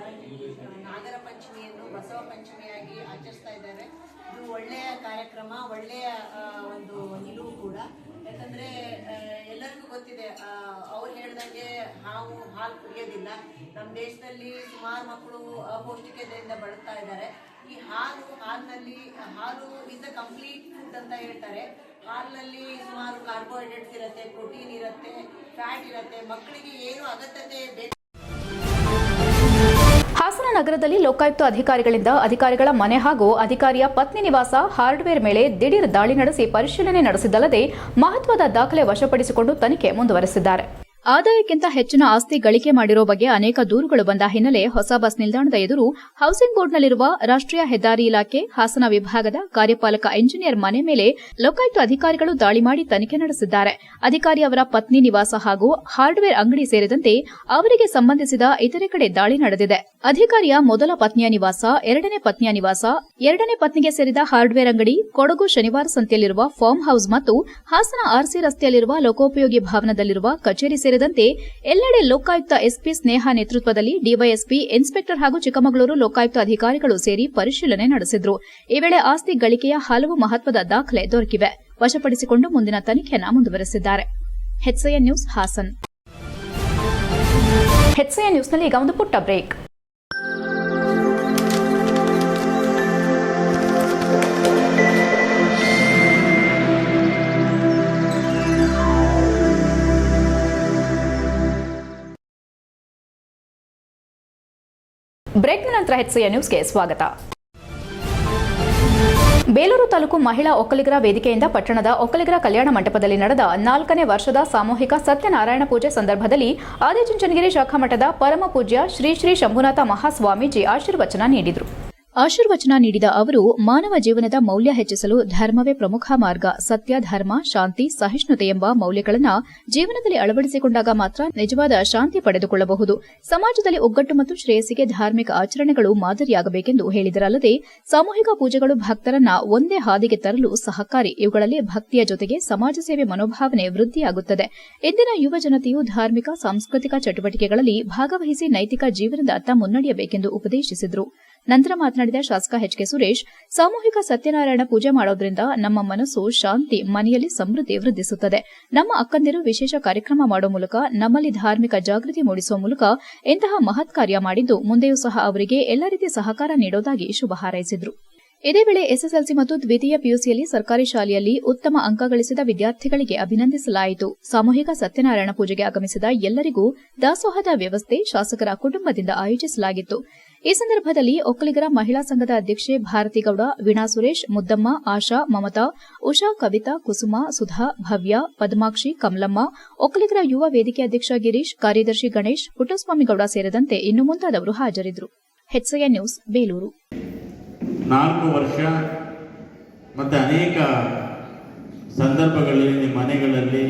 ನಾಗರ ಪಂಚಮಿಯನ್ನು ಬಸವ ಪಂಚಮಿಯಾಗಿ ಆಚರಿಸ್ತಾ ಇದ್ದಾರೆ. ಇದು ಒಳ್ಳೆಯ ಕಾರ್ಯಕ್ರಮ, ಒಳ್ಳೆಯ ಒಂದು ನಿಲುವು ಕೂಡ. ಯಾಕಂದ್ರೆ ಎಲ್ಲರಿಗೂ ಗೊತ್ತಿದೆ ಅವ್ರು ಹೇಳ್ದಂಗೆ ಹಾವು, ಹಾಲು ಕುಡಿಯೋದಿಲ್ಲ. ನಮ್ಮ ದೇಶದಲ್ಲಿ ಸುಮಾರು ಮಕ್ಕಳು ಅಪೌಷ್ಟಿಕತೆಯಿಂದ ಬಳಸ್ತಾ ಇದ್ದಾರೆ. ಈ ಹಾಲು, ಹಾಲಿನಲ್ಲಿ, ಹಾಲು ಇಸ್ ಅ ಕಂಪ್ಲೀಟ್ ಫುಡ್ ಅಂತ ಹೇಳ್ತಾರೆ. ಹಾಲಿನಲ್ಲಿ ಸುಮಾರು ಕಾರ್ಬೋಹೈಡ್ರೇಟ್ಸ್ ಇರುತ್ತೆ ಪ್ರೋಟೀನ್ ಇರುತ್ತೆ ಫ್ಯಾಟ್ ಇರುತ್ತೆ. ಮಕ್ಕಳಿಗೆ ಏನು ಅಗತ್ಯತೆ ಬೇಕು ನಗರದಲ್ಲಿ ಲೋಕಾಯುಕ್ತ ಅಧಿಕಾರಿಗಳಿಂದ ಅಧಿಕಾರಿಗಳ ಮನೆ ಹಾಗೂ ಅಧಿಕಾರಿಯ ಪತ್ನಿ ನಿವಾಸ, ಹಾರ್ಡ್ವೇರ್ ಮೇಲೆ ದಿಢೀರ್ ದಾಳಿ ನಡೆಸಿ ಪರಿಶೀಲನೆ ನಡೆಸಿದ್ದಲ್ಲದೆ ಮಹತ್ವದ ದಾಖಲೆ ವಶಪಡಿಸಿಕೊಂಡು ತನಿಖೆ ಮುಂದುವರೆಸಿದ್ದಾರೆ. ಆದಾಯಕ್ಕಿಂತ ಹೆಚ್ಚಿನ ಆಸ್ತಿ ಗಳಿಕೆ ಮಾಡಿರೋ ಬಗ್ಗೆ ಅನೇಕ ದೂರುಗಳು ಬಂದ ಹಿನ್ನೆಲೆ ಹೊಸ ಬಸ್ ನಿಲ್ದಾಣದ ಎದುರು ಹೌಸಿಂಗ್ ಬೋರ್ಡ್ನಲ್ಲಿರುವ ರಾಷ್ಟ್ರೀಯ ಹೆದ್ದಾರಿ ಇಲಾಖೆ, ಹಾಸನ ವಿಭಾಗದ ಕಾರ್ಯಪಾಲಕ ಎಂಜಿನಿಯರ್ ಮನೆ ಮೇಲೆ ಲೋಕಾಯುಕ್ತ ಅಧಿಕಾರಿಗಳು ದಾಳಿ ಮಾಡಿ ತನಿಖೆ ನಡೆಸಿದ್ದಾರೆ. ಅಧಿಕಾರಿ ಅವರ ಪತ್ನಿ ನಿವಾಸ ಹಾಗೂ ಹಾರ್ಡ್ವೇರ್ ಅಂಗಡಿ ಸೇರಿದಂತೆ ಅವರಿಗೆ ಸಂಬಂಧಿಸಿದ ಇತರೆ ಕಡೆ ದಾಳಿ ನಡೆದಿದೆ. ಅಧಿಕಾರಿಯ ಮೊದಲ ಪತ್ನಿಯ ನಿವಾಸ, ಎರಡನೇ ಪತ್ನಿಯ ನಿವಾಸ, ಎರಡನೇ ಪತ್ನಿಗೆ ಸೇರಿದ ಹಾರ್ಡ್ವೇರ್ ಅಂಗಡಿ, ಕೊಡಗು ಶನಿವಾರ ಸಂತೆಯಲ್ಲಿರುವ ಫಾರ್ಮ್ ಹೌಸ್ ಮತ್ತು ಹಾಸನ ಆರ್ಸಿ ರಸ್ತೆಯಲ್ಲಿರುವ ಲೋಕೋಪಯೋಗಿ ಭವನದಲ್ಲಿರುವ ಕಚೇರಿ ಸೇರಿದಂತೆ ಸೇರಿದಂತೆ ಎಲ್ಲೆಡೆ ಲೋಕಾಯುಕ್ತ ಎಸ್ಪಿ ಸ್ನೇಹ ನೇತೃತ್ವದಲ್ಲಿ ಡಿವೈಎಸ್ಪಿ, ಇನ್ಸ್ಪೆಕ್ಟರ್ ಹಾಗೂ ಚಿಕ್ಕಮಗಳೂರು ಲೋಕಾಯುಕ್ತ ಅಧಿಕಾರಿಗಳು ಸೇರಿ ಪರಿಶೀಲನೆ ನಡೆಸಿದ್ರು. ಈ ವೇಳೆ ಆಸ್ತಿ ಗಳಿಕೆಯ ಹಲವು ಮಹತ್ವದ ದಾಖಲೆ ದೊರಕಿವೆ. ವಶಪಡಿಸಿಕೊಂಡು ಮುಂದಿನ ತನಿಖೆಯನ್ನು ಮುಂದುವರೆಸಿದ್ದಾರೆ. ನ್ಯೂಸ್ ಹಾಸನ್. ನ್ಯೂಸ್ನಲ್ಲಿ ಈಗ ಒಂದು ಪುಟ್ಟ ಬ್ರೇಕ್. ಬ್ರೇಕ್ನ ನಂತರ ಹೆಚ್ಚಿಯ ನ್ಯೂಸ್ಗೆ ಸ್ವಾಗತ. ಬೇಲೂರು ತಾಲೂಕು ಮಹಿಳಾ ಒಕ್ಕಲಿಗರ ವೇದಿಕೆಯಿಂದ ಪಟ್ಟಣದ ಒಕ್ಕಲಿಗರ ಕಲ್ಯಾಣ ಮಂಟಪದಲ್ಲಿ ನಡೆದ ನಾಲ್ಕನೇ ವರ್ಷದ ಸಾಮೂಹಿಕ ಸತ್ಯನಾರಾಯಣ ಪೂಜೆ ಸಂದರ್ಭದಲ್ಲಿ ಆದಿಚುಂಚನಗಿರಿ ಶಾಖಾ ಮಠದ ಪರಮ ಪೂಜ್ಯ ಶ್ರೀ ಶ್ರೀ ಶಂಭುನಾಥ ಮಹಾಸ್ವಾಮೀಜಿ ಆಶೀರ್ವಚನ ನೀಡಿದರು. ಆಶೀರ್ವಚನ ನೀಡಿದ ಅವರು, ಮಾನವ ಜೀವನದ ಮೌಲ್ಯ ಹೆಚ್ಚಿಸಲು ಧರ್ಮವೇ ಪ್ರಮುಖ ಮಾರ್ಗ. ಸತ್ಯ, ಧರ್ಮ, ಶಾಂತಿ, ಸಹಿಷ್ಣುತೆ ಎಂಬ ಮೌಲ್ಯಗಳನ್ನು ಜೀವನದಲ್ಲಿ ಅಳವಡಿಸಿಕೊಂಡಾಗ ಮಾತ್ರ ನಿಜವಾದ ಶಾಂತಿ ಪಡೆದುಕೊಳ್ಳಬಹುದು. ಸಮಾಜದಲ್ಲಿ ಒಗ್ಗಟ್ಟು ಮತ್ತು ಶ್ರೇಯಸ್ಸಿಗೆ ಧಾರ್ಮಿಕ ಆಚರಣೆಗಳು ಮಾದರಿಯಾಗಬೇಕೆಂದು ಹೇಳಿದರಲ್ಲದೆ, ಸಾಮೂಹಿಕ ಪೂಜೆಗಳು ಭಕ್ತರನ್ನ ಒಂದೇ ಹಾದಿಗೆ ತರಲು ಸಹಕಾರಿ. ಇವುಗಳಲ್ಲಿ ಭಕ್ತಿಯ ಜೊತೆಗೆ ಸಮಾಜ ಸೇವೆ ಮನೋಭಾವನೆ ವೃದ್ಧಿಯಾಗುತ್ತದೆ. ಇಂದಿನ ಯುವ ಜನತೆಯು ಧಾರ್ಮಿಕ, ಸಾಂಸ್ಕೃತಿಕ ಚಟುವಟಿಕೆಗಳಲ್ಲಿ ಭಾಗವಹಿಸಿ ನೈತಿಕ ಜೀವನದ ಅತ್ತ ಮುನ್ನಡೆಯಬೇಕೆಂದು ಉಪದೇಶಿಸಿದರು. ನಂತರ ಮಾತನಾಡಿದ ಶಾಸಕ ಎಚ್ ಕೆ ಸುರೇಶ್, ಸಾಮೂಹಿಕ ಸತ್ಯನಾರಾಯಣ ಪೂಜೆ ಮಾಡೋದ್ರಿಂದ ನಮ್ಮ ಮನಸ್ಸು ಶಾಂತಿ, ಮನೆಯಲ್ಲಿ ಸಮೃದ್ಧಿ ವೃದ್ಧಿಸುತ್ತದೆ. ನಮ್ಮ ಅಕ್ಕಂದಿರು ವಿಶೇಷ ಕಾರ್ಯಕ್ರಮ ಮಾಡುವ ಮೂಲಕ, ನಮ್ಮಲ್ಲಿ ಧಾರ್ಮಿಕ ಜಾಗೃತಿ ಮೂಡಿಸುವ ಮೂಲಕ ಇಂತಹ ಮಹತ್ ಕಾರ್ಯ ಮಾಡಿದ್ದು, ಮುಂದೆಯೂ ಸಹ ಅವರಿಗೆ ಎಲ್ಲ ರೀತಿಯ ಸಹಕಾರ ನೀಡೋದಾಗಿ ಶುಭ ಹಾರೈಸಿದರು. ಇದೇ ವೇಳೆ ಎಸ್ಎಸ್ಎಲ್ಸಿ ಮತ್ತು ದ್ವಿತೀಯ ಪಿಯುಸಿಯಲ್ಲಿ ಸರ್ಕಾರಿ ಶಾಲೆಯಲ್ಲಿ ಉತ್ತಮ ಅಂಕ ಗಳಿಸಿದ ವಿದ್ಯಾರ್ಥಿಗಳಿಗೆ ಅಭಿನಂದಿಸಲಾಯಿತು. ಸಾಮೂಹಿಕ ಸತ್ಯನಾರಾಯಣ ಪೂಜೆಗೆ ಆಗಮಿಸಿದ ಎಲ್ಲರಿಗೂ ದಾಸೋಹದ ವ್ಯವಸ್ಥೆ ಶಾಸಕರ ಕುಟುಂಬದಿಂದ ಆಯೋಜಿಸಲಾಗಿತ್ತು. ಈ ಸಂದರ್ಭದಲ್ಲಿ ಒಕ್ಕಲಿಗರ ಮಹಿಳಾ ಸಂಘದ ಅಧ್ಯಕ್ಷೆ ಭಾರತಿಗೌಡ, ವೀಣಾ ಸುರೇಶ್, ಮುದ್ದಮ್ಮ, ಆಶಾ, ಮಮತಾ, ಉಷಾ, ಕವಿತಾ, ಕುಸುಮ, ಸುಧಾ, ಭವ್ಯ, ಪದ್ಮಾಕ್ಷಿ, ಕಮಲಮ್ಮ, ಒಕ್ಕಲಿಗರ ಯುವ ವೇದಿಕೆ ಅಧ್ಯಕ್ಷ ಗಿರೀಶ್, ಕಾರ್ಯದರ್ಶಿ ಗಣೇಶ್, ಪುಟ್ಟಸ್ವಾಮಿಗೌಡ ಸೇರಿದಂತೆ ಇನ್ನು ಮುಂತಾದವರು ಹಾಜರಿದ್ದರು. ನ್ಯೂಸ್, ಬೇಲೂರು. ನಾಲ್ಕು ವರ್ಷ ಮತ್ತು ಅನೇಕ ಸಂದರ್ಭಗಳಲ್ಲಿ ಮನೆಗಳಲ್ಲಿ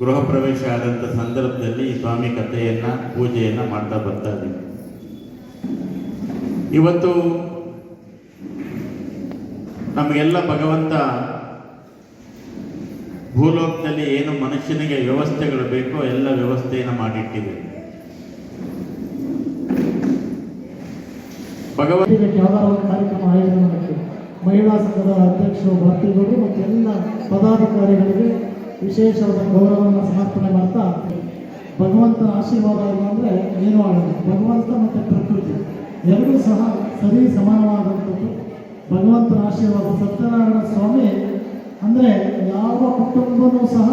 ಗೃಹ ಪ್ರವೇಶ ಆದಂಥ ಸಂದರ್ಭದಲ್ಲಿ ಸ್ವಾಮಿ ಕಥೆಯನ್ನು, ಪೂಜೆಯನ್ನು ಮಾಡ್ತಾ ಬರ್ತಾ ಇದ್ದೀವಿ. ಇವತ್ತು ನಮಗೆಲ್ಲ ಭಗವಂತ ಭೂಲೋಕದಲ್ಲಿ ಏನು ಮನುಷ್ಯನಿಗೆ ವ್ಯವಸ್ಥೆಗಳು ಬೇಕೋ ಎಲ್ಲ ವ್ಯವಸ್ಥೆಯನ್ನು ಮಾಡಿಟ್ಟಿದೆ. ಕಾರ್ಯಕ್ರಮ ಮಹಿಳಾ ಸಂಘದ ಅಧ್ಯಕ್ಷರು ಭಕ್ತಿಗಳು ಮತ್ತು ಎಲ್ಲ ಪದಾಧಿಕಾರಿಗಳಿಗೆ ವಿಶೇಷವಾದ ಗೌರವವನ್ನು ಸಮರ್ಪಣೆ ಮಾಡ್ತಾ ಭಗವಂತನ ಆಶೀರ್ವಾದ ಇಲ್ಲ ಅಂದರೆ ಏನೂ ಆಗಲ್ಲ. ಭಗವಂತ ಮತ್ತು ಪ್ರಕೃತಿ. ಎರಡೂ ಸಹ ಸರಿ ಸಮಾನವಾದಂಥದ್ದು. ಭಗವಂತನ ಆಶೀರ್ವಾದ ಸತ್ಯನಾರಾಯಣ ಸ್ವಾಮಿ ಅಂದರೆ ಯಾವ ಕುಟುಂಬನೂ ಸಹ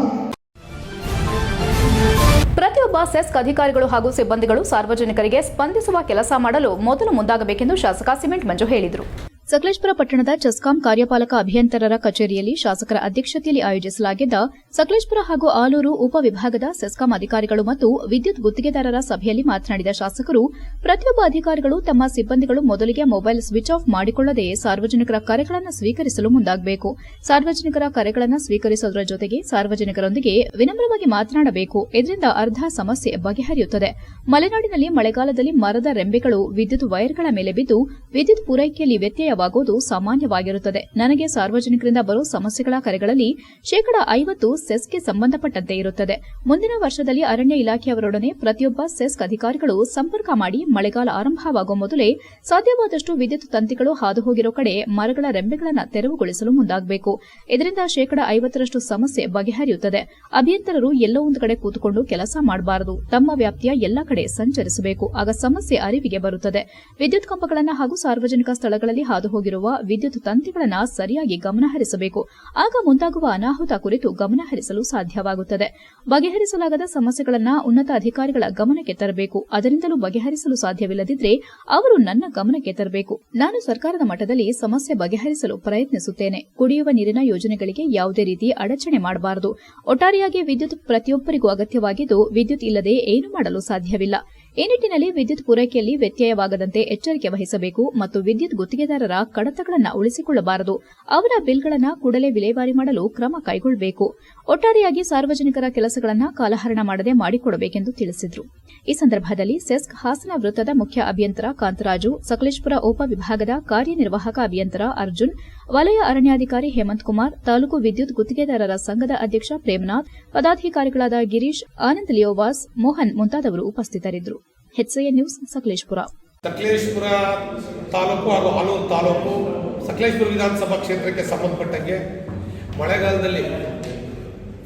ಪ್ರತಿಯೊಬ್ಬ ಸೆಸ್ಕ್ ಅಧಿಕಾರಿಗಳು ಹಾಗೂ ಸಿಬ್ಬಂದಿಗಳು ಸಾರ್ವಜನಿಕರಿಗೆ ಸ್ಪಂದಿಸುವ ಕೆಲಸ ಮಾಡಲು ಮೊದಲು ಮುಂದಾಗಬೇಕೆಂದು ಶಾಸಕ ಸಿಮೆಂಟ್ ಮಂಜು ಹೇಳಿದರು. ಸಕಲೇಶ್ಪುರ ಪಟ್ಟಣದ ಚೆಸ್ಕಾಂ ಕಾರ್ಯಪಾಲಕ ಅಭಿಯಂತರರ ಕಚೇರಿಯಲ್ಲಿ ಶಾಸಕರ ಅಧ್ಯಕ್ಷತೆಯಲ್ಲಿ ಆಯೋಜಿಸಲಾಗಿದ್ದ ಸಕಲೇಶಪುರ ಹಾಗೂ ಆಲೂರು ಉಪವಿಭಾಗದ ಸೆಸ್ಕಾಂ ಅಧಿಕಾರಿಗಳು ಮತ್ತು ವಿದ್ಯುತ್ ಗುತ್ತಿಗೆದಾರರ ಸಭೆಯಲ್ಲಿ ಮಾತನಾಡಿದ ಶಾಸಕರು, ಪ್ರತಿಯೊಬ್ಬ ಅಧಿಕಾರಿಗಳು ತಮ್ಮ ಸಿಬ್ಬಂದಿಗಳು ಮೊದಲಿಗೆ ಮೊಬೈಲ್ ಸ್ವಿಚ್ ಆಫ್ ಮಾಡಿಕೊಳ್ಳದೆ ಸಾರ್ವಜನಿಕರ ಕರೆಗಳನ್ನು ಸ್ವೀಕರಿಸಲು ಮುಂದಾಗಬೇಕು. ಸಾರ್ವಜನಿಕರ ಕರೆಗಳನ್ನು ಸ್ವೀಕರಿಸುವುದರ ಜೊತೆಗೆ ಸಾರ್ವಜನಿಕರೊಂದಿಗೆ ವಿನಮ್ರವಾಗಿ ಮಾತನಾಡಬೇಕು. ಇದರಿಂದ ಅರ್ಧ ಸಮಸ್ಯೆ ಬಗೆಹರಿಯುತ್ತದೆ. ಮಲೆನಾಡಿನಲ್ಲಿ ಮಳೆಗಾಲದಲ್ಲಿ ಮರದ ರೆಂಬೆಗಳು, ವಿದ್ಯುತ್ ವೈರ್ಗಳ ಮೇಲೆ ಬಿದ್ದು, ವಿದ್ಯುತ್ ಪೂರೈಕೆಯಲ್ಲಿ ವ್ಯತ್ಯಯವಾಗುವುದು ಸಾಮಾನ್ಯವಾಗಿರುತ್ತದೆ. ನನಗೆ ಸಾರ್ವಜನಿಕರಿಂದ ಬರುವ ಸಮಸ್ಯೆಗಳ ಕರೆಗಳಲ್ಲಿ ಶೇಕಡ ಐವತ್ತು ಸೆಸ್ಗೆ ಸಂಬಂಧಪಟ್ಟಂತೆ ಇರುತ್ತದೆ. ಮುಂದಿನ ವರ್ಷದಲ್ಲಿ ಅರಣ್ಯ ಇಲಾಖೆಯವರೊಡನೆ ಪ್ರತಿಯೊಬ್ಬ ಸೆಸ್ಕ್ ಅಧಿಕಾರಿಗಳು ಸಂಪರ್ಕ ಮಾಡಿ ಮಳೆಗಾಲ ಆರಂಭವಾಗುವ ಮೊದಲೇ ಸಾಧ್ಯವಾದಷ್ಟು ವಿದ್ಯುತ್ ತಂತಿಗಳು ಹಾದು ಹೋಗಿರೋ ಕಡೆ ಮರಗಳ ರೆಂಬೆಗಳನ್ನು ತೆರವುಗೊಳಿಸಲು ಮುಂದಾಗಬೇಕು. ಇದರಿಂದ ಶೇಕಡ ಐವತ್ತರಷ್ಟು ಸಮಸ್ಯೆ ಬಗೆಹರಿಯುತ್ತದೆ. ಅಭಿಯಂತರರು ಎಲ್ಲೋ ಒಂದು ಕಡೆ ಕೂತುಕೊಂಡು ಕೆಲಸ ಮಾಡಬಾರದು. ತಮ್ಮ ವ್ಯಾಪ್ತಿಯ ಎಲ್ಲ ಕಡೆ ಸಂಚರಿಸಬೇಕು. ಆಗ ಸಮಸ್ಯೆ ಅರಿವಿಗೆ ಬರುತ್ತದೆ. ವಿದ್ಯುತ್ ಕಂಬಗಳನ್ನು ಹಾಗೂ ಸಾರ್ವಜನಿಕ ಸ್ಥಳಗಳಲ್ಲಿ ಹೋಗಿರುವ ವಿದ್ಯುತ್ ತಂತಿಗಳನ್ನು ಸರಿಯಾಗಿ ಗಮನಹರಿಸಬೇಕು ಆಗ ಮುಂದಾಗುವ ಅನಾಹುತ ಕುರಿತು ಗಮನಹರಿಸಲು ಸಾಧ್ಯವಾಗುತ್ತದೆ. ಬಗೆಹರಿಸಲಾಗದ ಸಮಸ್ಯೆಗಳನ್ನು ಉನ್ನತ ಅಧಿಕಾರಿಗಳ ಗಮನಕ್ಕೆ ತರಬೇಕು. ಅದರಿಂದಲೂ ಬಗೆಹರಿಸಲು ಸಾಧ್ಯವಿಲ್ಲದಿದ್ದರೆ ಅವರು ನನ್ನ ಗಮನಕ್ಕೆ ತರಬೇಕು. ನಾನು ಸರ್ಕಾರದ ಮಟ್ಟದಲ್ಲಿ ಸಮಸ್ಯೆ ಬಗೆಹರಿಸಲು ಪ್ರಯತ್ನಿಸುತ್ತೇನೆ. ಕುಡಿಯುವ ನೀರಿನ ಯೋಜನೆಗಳಿಗೆ ಯಾವುದೇ ರೀತಿ ಅಡಚಣೆ ಮಾಡಬಾರದು. ಒಟ್ಟಾರೆಯಾಗಿ ವಿದ್ಯುತ್ ಪ್ರತಿಯೊಬ್ಬರಿಗೂ ಅಗತ್ಯವಾಗಿದ್ದು ವಿದ್ಯುತ್ ಇಲ್ಲದೆ ಏನು ಮಾಡಲು ಸಾಧ್ಯವಿಲ್ಲ. ಈ ನಿಟ್ಟಿನಲ್ಲಿ ವಿದ್ಯುತ್ ಪೂರೈಕೆಯಲ್ಲಿ ವ್ಯತ್ಯಯವಾಗದಂತೆ ಎಚ್ಚರಿಕೆ ವಹಿಸಬೇಕು ಮತ್ತು ವಿದ್ಯುತ್ ಗುತ್ತಿಗೆದಾರರ ಕಡತಗಳನ್ನು ಉಳಿಸಿಕೊಳ್ಳಬಾರದು. ಅವರ ಬಿಲ್ಗಳನ್ನು ಕೂಡಲೇ ವಿಲೇವಾರಿ ಮಾಡಲು ಕ್ರಮ ಕೈಗೊಳ್ಳಬೇಕು. ಒಟ್ಟಾರೆಯಾಗಿ ಸಾರ್ವಜನಿಕರ ಕೆಲಸಗಳನ್ನು ಕಾಲಹರಣ ಮಾಡದೆ ಮಾಡಿಕೊಡಬೇಕೆಂದು ತಿಳಿಸಿದರು. ಈ ಸಂದರ್ಭದಲ್ಲಿ ಸೆಸ್ಕ್ ಹಾಸನ ವೃತ್ತದ ಮುಖ್ಯ ಅಭಿಯಂತರ ಕಾಂತರಾಜು, ಸಕಲೇಶ್ಪುರ ಉಪವಿಭಾಗದ ಕಾರ್ಯನಿರ್ವಾಹಕ ಅಭಿಯಂತರ ಅರ್ಜುನ್ ವಲಯ ಅರಣ್ಯಾಧಿಕಾರಿ ಹೇಮಂತ್ ಕುಮಾರ್, ತಾಲೂಕು ವಿದ್ಯುತ್ ಗುತ್ತಿಗೆದಾರರ ಸಂಘದ ಅಧ್ಯಕ್ಷ ಪ್ರೇಮನಾಥ್, ಪದಾಧಿಕಾರಿಗಳಾದ ಗಿರೀಶ್, ಆನಂದ್ ಲಿಯೋವಾಸ್, ಮೋಹನ್ ಮುಂತಾದವರು ಉಪಸ್ಥಿತರಿದ್ದರು. ನ್ಯೂಸ್, ಸಕಲೇಶ್ಪುರ. ಸಕಲೇಶ್ಪುರ ತಾಲೂಕು ಹಾಗೂ ತಾಲೂಕು ಸಕಲೇಶ್ಪುರ ವಿಧಾನಸಭಾ ಕ್ಷೇತ್ರಕ್ಕೆ ಸಂಬಂಧಪಟ್ಟಂಗೆ ಮಳೆಗಾಲದಲ್ಲಿ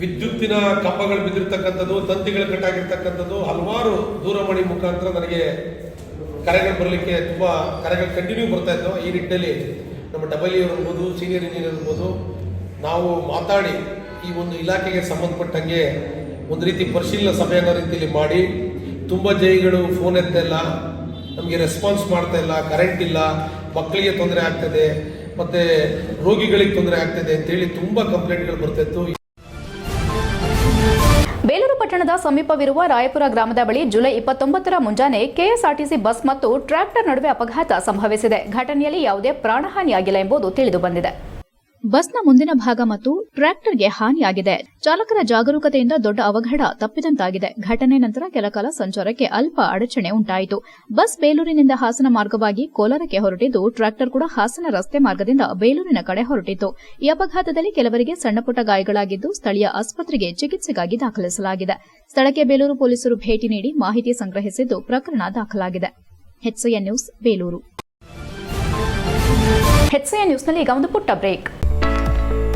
ವಿದ್ಯುತ್ತಿನ ಕಂಬಗಳು ಬಿದ್ದಿರ್ತಕ್ಕಂಥದ್ದು, ತಂತಿಗಳು ಕಟ್ಟಾಗಿರ್ತಕ್ಕಂಥದ್ದು, ಹಲವಾರು ದೂರವಾಣಿ ಮುಖಾಂತರ ನನಗೆ ಕರೆಗಳು ಬರಲಿಕ್ಕೆ ತುಂಬ ಕರೆಗಳು ಕಂಟಿನ್ಯೂ ಬರ್ತಾ ಇದ್ದವು. ಈ ನಿಟ್ಟಿನಲ್ಲಿ ನಮ್ಮ ಡಬಲ್ ಇರ್ಬೋದು ಸೀನಿಯರ್ ಇಂಜಿನಿಯರ್ ಇರ್ಬೋದು, ನಾವು ಮಾತಾಡಿ ಈ ಒಂದು ಇಲಾಖೆಗೆ ಸಂಬಂಧಪಟ್ಟಂಗೆ ಒಂದು ರೀತಿ ಪರಿಶೀಲನಾ ಸಭೆ ಅನ್ನೋ ರೀತಿಯಲ್ಲಿ ಮಾಡಿ, ತುಂಬ ಜೈಗಳು ಫೋನ್ ಎತ್ತಲ್ಲ ನಮಗೆ ರೆಸ್ಪಾನ್ಸ್ ಮಾಡ್ತಾ ಇಲ್ಲ ಕರೆಂಟ್ ಇಲ್ಲ, ಮಕ್ಕಳಿಗೆ ತೊಂದರೆ ಆಗ್ತದೆ, ಮತ್ತು ರೋಗಿಗಳಿಗೆ ತೊಂದರೆ ಆಗ್ತದೆ ಅಂತೇಳಿ ತುಂಬ ಕಂಪ್ಲೇಂಟ್ಗಳು ಬರ್ತಾಯಿತ್ತು ಪಟ್ಟಣದ ಸಮೀಪವಿರುವ ರಾಯಪುರ ಗ್ರಾಮದ ಬಳಿ ಜುಲೈ ಇಪ್ಪತ್ತೊಂಬತ್ತರ ಮುಂಜಾನೆ ಕೆಎಸ್ಆರ್ಟಿಸಿ ಬಸ್ ಮತ್ತು ಟ್ರ್ಯಾಕ್ಟರ್ ನಡುವೆ ಅಪಘಾತ ಸಂಭವಿಸಿದೆ. ಘಟನೆಯಲ್ಲಿ ಯಾವುದೇ ಪ್ರಾಣಹಾನಿಯಾಗಿಲ್ಲ ಎಂಬುದು ತಿಳಿದು ಬಂದಿದೆ. ಬಸ್ನ ಮುಂದಿನ ಭಾಗ ಮತ್ತು ಟ್ರ್ಯಾಕ್ಟರ್ಗೆ ಹಾನಿಯಾಗಿದೆ. ಚಾಲಕರ ಜಾಗರೂಕತೆಯಿಂದ ದೊಡ್ಡ ಅವಘಡ ತಪ್ಪಿದಂತಾಗಿದೆ. ಘಟನೆ ನಂತರ ಕೆಲಕಾಲ ಸಂಚಾರಕ್ಕೆ ಅಲ್ಪ ಅಡಚಣೆ ಉಂಟಾಯಿತು. ಬಸ್ ಬೇಲೂರಿನಿಂದ ಹಾಸನ ಮಾರ್ಗವಾಗಿ ಕೋಲಾರಕ್ಕೆ ಹೊರಟಿದ್ದು, ಟ್ರ್ಯಾಕ್ಟರ್ ಕೂಡ ಹಾಸನ ರಸ್ತೆ ಮಾರ್ಗದಿಂದ ಬೇಲೂರಿನ ಕಡೆ ಹೊರಟಿತ್ತು. ಈ ಅಪಘಾತದಲ್ಲಿ ಕೆಲವರಿಗೆ ಸಣ್ಣಪುಟ್ಟ ಗಾಯಗಳಾಗಿದ್ದು, ಸ್ಥಳೀಯ ಆಸ್ಪತ್ರೆಗೆ ಚಿಕಿತ್ಸೆಗಾಗಿ ದಾಖಲಿಸಲಾಗಿದೆ. ಸ್ಥಳಕ್ಕೆ ಬೇಲೂರು ಪೊಲೀಸರು ಭೇಟಿ ನೀಡಿ ಮಾಹಿತಿ ಸಂಗ್ರಹಿಸಿದ್ದು, ಪ್ರಕರಣ ದಾಖಲಾಗಿದೆ. ನ್ಯೂಸ್, ಬೇಲೂರು. ನ್ಯೂಸ್ನಲ್ಲಿ ಈಗ ಒಂದು ಪುಟ್ಟ ಬ್ರೇಕ್.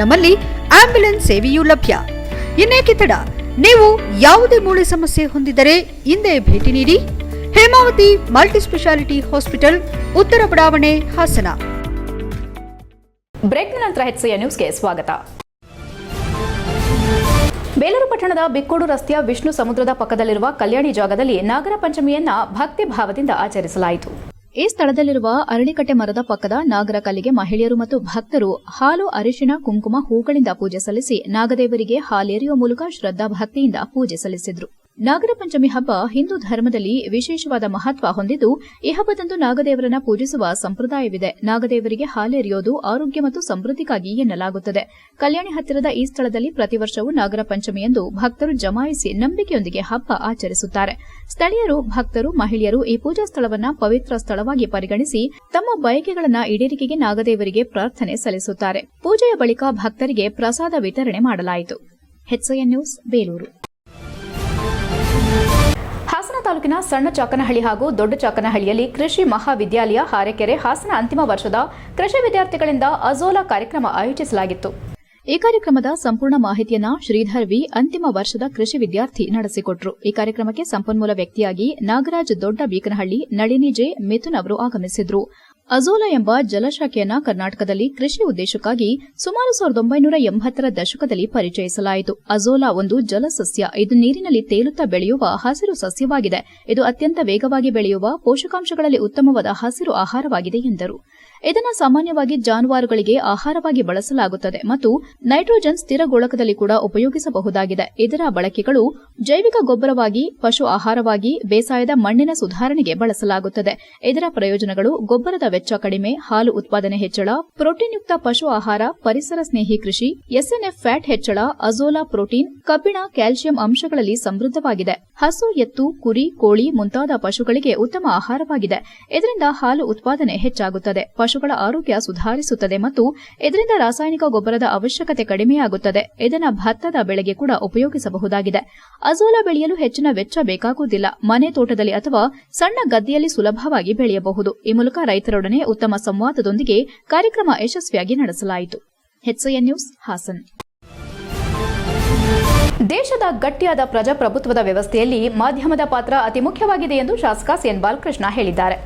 ನಮ್ಮಲ್ಲಿ ಆಂಬ್ಯುಲೆನ್ಸ್ ಸೇವೆಯೂ ಲಭ್ಯ. ಇನ್ನೇಕೆ ತಡ ನೀವು ಯಾವುದೇ ಮೂಳೆ ಸಮಸ್ಯೆ ಹೊಂದಿದರೆ ಹಿಂದೆ ಭೇಟಿ ನೀಡಿ. ಹೇಮಾವತಿ ಮಲ್ಟಿ ಸ್ಪೆಷಾಲಿಟಿ ಹಾಸ್ಪಿಟಲ್, ಉತ್ತರ ಬಡಾವಣೆ, ಹಾಸನ. ಬ್ರೇಕ್ ನಂತರ ಹೆಚ್ಚೆಯ ನ್ಯೂಸ್ಗೆ ಸ್ವಾಗತ. ಬೇಲೂರು ಪಟ್ಟಣದ ಬಿಕ್ಕೋಡು ರಸ್ತೆಯ ವಿಷ್ಣು ಸಮುದ್ರದ ಪಕ್ಕದಲ್ಲಿರುವ ಕಲ್ಯಾಣಿ ಜಾಗದಲ್ಲಿ ನಾಗರ ಪಂಚಮಿಯನ್ನ ಭಕ್ತಿ ಭಾವದಿಂದ ಆಚರಿಸಲಾಯಿತು. ಈ ಸ್ಥಳದಲ್ಲಿರುವ ಅರಳಿಕಟ್ಟೆ ಮರದ ಪಕ್ಕದ ನಾಗರ ಕಲ್ಲಿಗೆ ಮಹಿಳೆಯರು ಮತ್ತು ಭಕ್ತರು ಹಾಲು ಅರಿಶಿನ ಕುಂಕುಮ, ಹೂಗಳಿಂದ ಪೂಜೆ ಸಲ್ಲಿಸಿ ನಾಗದೇವರಿಗೆ ಹಾಲೇರಿಯುವ ಮೂಲಕ ಶ್ರದ್ಧಾ ಭಕ್ತಿಯಿಂದ ಪೂಜೆ ಸಲ್ಲಿಸಿದ್ರು. ನಾಗರ ಪಂಚಮಿ ಹಬ್ಬ ಹಿಂದೂ ಧರ್ಮದಲ್ಲಿ ವಿಶೇಷವಾದ ಮಹತ್ವ ಹೊಂದಿದ್ದು, ಈ ಹಬ್ಬದಂದು ನಾಗದೇವರನ್ನ ಪೂಜಿಸುವ ಸಂಪ್ರದಾಯವಿದೆ. ನಾಗದೇವರಿಗೆ ಹಾಲೆರಿಯೋದು ಆರೋಗ್ಯ ಮತ್ತು ಸಮೃದ್ಧಿಗಾಗಿ ಎನ್ನಲಾಗುತ್ತದೆ. ಕಲ್ಯಾಣಿ ಹತ್ತಿರದ ಈ ಸ್ಥಳದಲ್ಲಿ ಪ್ರತಿ ವರ್ಷವೂ ನಾಗರ ಪಂಚಮಿಯಂದು ಭಕ್ತರು ಜಮಾಯಿಸಿ ನಂಬಿಕೆಯೊಂದಿಗೆ ಹಬ್ಬ ಆಚರಿಸುತ್ತಾರೆ. ಸ್ಥಳೀಯರು, ಭಕ್ತರು, ಮಹಿಳೆಯರು ಈ ಪೂಜಾ ಸ್ಥಳವನ್ನ ಪವಿತ್ರ ಸ್ಥಳವಾಗಿ ಪರಿಗಣಿಸಿ ತಮ್ಮ ಬಯಕೆಗಳನ್ನ ಈಡೇರಿಕೆಗೆ ನಾಗದೇವರಿಗೆ ಪ್ರಾರ್ಥನೆ ಸಲ್ಲಿಸುತ್ತಾರೆ. ಪೂಜೆಯ ಬಳಿಕ ಭಕ್ತರಿಗೆ ಪ್ರಸಾದ ವಿತರಣೆ ಮಾಡಲಾಯಿತು. ನ್ಯೂಸ್, ಬೇಲೂರು. ತಾಲೂಕಿನ ಸಣ್ಣ ಚಾಕನಹಳ್ಳಿ ಹಾಗೂ ದೊಡ್ಡ ಚಾಕನಹಳ್ಳಿಯಲ್ಲಿ ಕೃಷಿ ಮಹಾವಿದ್ಯಾಲಯ ಹಾರೆಕೆರೆ ಹಾಸನ ಅಂತಿಮ ವರ್ಷದ ಕೃಷಿ ವಿದ್ಯಾರ್ಥಿಗಳಿಂದ ಅಜೋಲಾ ಕಾರ್ಯಕ್ರಮ ಆಯೋಜಿಸಲಾಗಿತ್ತು. ಈ ಕಾರ್ಯಕ್ರಮದ ಸಂಪೂರ್ಣ ಮಾಹಿತಿಯನ್ನ ಶ್ರೀಧರ್ ವಿ ಅಂತಿಮ ವರ್ಷದ ಕೃಷಿ ವಿದ್ಯಾರ್ಥಿ ನಡೆಸಿಕೊಟ್ರು. ಈ ಕಾರ್ಯಕ್ರಮಕ್ಕೆ ಸಂಪನ್ಮೂಲ ವ್ಯಕ್ತಿಯಾಗಿ ನಾಗರಾಜ್ ದೊಡ್ಡ ಬೀಕನಹಳ್ಳಿ, ನಳಿನಿ ಜೆ ಮಿಥುನ್ ಅವರು ಆಗಮಿಸಿದ್ರು. ಅಜೋಲಾ ಎಂಬ ಜಲಶಾಖೆಯನ್ನ ಕರ್ನಾಟಕದಲ್ಲಿ ಕೃಷಿ ಉದ್ದೇಶಕ್ಕಾಗಿ ಸುಮಾರು ಸಾವಿರದ ಒಂಬೈನೂರ ಎಂಬತ್ತರ ದಶಕದಲ್ಲಿ ಪರಿಚಯಿಸಲಾಯಿತು. ಅಜೋಲಾ ಒಂದು ಜಲಸಸ್ಯ. ಇದು ನೀರಿನಲ್ಲಿ ತೇಲುತ್ತಾ ಬೆಳೆಯುವ ಹಸಿರು ಸಸ್ಯವಾಗಿದೆ. ಇದು ಅತ್ಯಂತ ವೇಗವಾಗಿ ಬೆಳೆಯುವ ಪೋಷಕಾಂಶಗಳಲ್ಲಿ ಉತ್ತಮವಾದ ಹಸಿರು ಆಹಾರವಾಗಿದೆ ಎಂದರು. ಇದನ್ನು ಸಾಮಾನ್ಯವಾಗಿ ಜಾನುವಾರುಗಳಿಗೆ ಆಹಾರವಾಗಿ ಬಳಸಲಾಗುತ್ತದೆ ಮತ್ತು ನೈಟ್ರೋಜನ್ ಸ್ಥಿರಗೋಳಕದಲ್ಲಿ ಕೂಡ ಉಪಯೋಗಿಸಬಹುದಾಗಿದೆ. ಇದರ ಬಳಕೆಗಳು ಜೈವಿಕ ಗೊಬ್ಬರವಾಗಿ, ಪಶು ಆಹಾರವಾಗಿ, ಬೇಸಾಯದ ಮಣ್ಣಿನ ಸುಧಾರಣೆಗೆ ಬಳಸಲಾಗುತ್ತದೆ. ಇದರ ಪ್ರಯೋಜನಗಳು ಗೊಬ್ಬರದ ವೆಚ್ಚ ಕಡಿಮೆ, ಹಾಲು ಉತ್ಪಾದನೆ ಹೆಚ್ಚಳ, ಪ್ರೋಟೀನ್ಯುಕ್ತ ಪಶು ಆಹಾರ, ಪರಿಸರ ಸ್ನೇಹಿ ಕೃಷಿ, ಎಸ್ಎನ್ಎಫ್ ಫ್ಯಾಟ್ ಹೆಚ್ಚಳ, ಅಜೋಲಾ ಪ್ರೋಟೀನ್, ಕಬ್ಬಿಣ ಕ್ಯಾಲ್ಸಿಯಂ ಅಂಶಗಳಲ್ಲಿ ಸಮೃದ್ಧವಾಗಿದೆ. ಹಸು, ಎತ್ತು, ಕುರಿ, ಕೋಳಿ ಮುಂತಾದ ಪಶುಗಳಿಗೆ ಉತ್ತಮ ಆಹಾರವಾಗಿದೆ. ಇದರಿಂದ ಹಾಲು ಉತ್ಪಾದನೆ ಹೆಚ್ಚಾಗುತ್ತದೆ. ಪಶುಗಳ ಆರೋಗ್ಯ ಸುಧಾರಿಸುತ್ತದೆ ಮತ್ತು ಇದರಿಂದ ರಾಸಾಯನಿಕ ಗೊಬ್ಬರದ ಅವಶ್ಯಕತೆ ಕಡಿಮೆಯಾಗುತ್ತದೆ. ಇದನ್ನು ಭತ್ತದ ಬೆಳೆಗೆ ಕೂಡ ಉಪಯೋಗಿಸಬಹುದಾಗಿದೆ. ಅಜೋಲಾ ಬೆಳೆಯಲು ಹೆಚ್ಚಿನ ವೆಚ್ಚ ಬೇಕಾಗುವುದಿಲ್ಲ. ಮನೆ ತೋಟದಲ್ಲಿ ಅಥವಾ ಸಣ್ಣ ಗದ್ದೆಯಲ್ಲಿ ಸುಲಭವಾಗಿ ಬೆಳೆಯಬಹುದು. ಈ ಮೂಲಕ ರೈತರೊಡನೆ ಉತ್ತಮ ಸಂವಾದದೊಂದಿಗೆ ಕಾರ್ಯಕ್ರಮ ಯಶಸ್ವಿಯಾಗಿ ನಡೆಸಲಾಯಿತು. ನ್ಯೂಸ್, ಹಾಸನ್. ದೇಶದ ಗಟ್ಟಿಯಾದ ಪ್ರಜಾಪ್ರಭುತ್ವದ ವ್ಯವಸ್ಥೆಯಲ್ಲಿ ಮಾಧ್ಯಮದ ಪಾತ್ರ ಅತಿ ಮುಖ್ಯವಾಗಿದೆ ಎಂದು ಶಾಸಕ ಸಿಎನ್ ಬಾಲಕೃಷ್ಣ ಹೇಳಿದ್ದಾರೆ.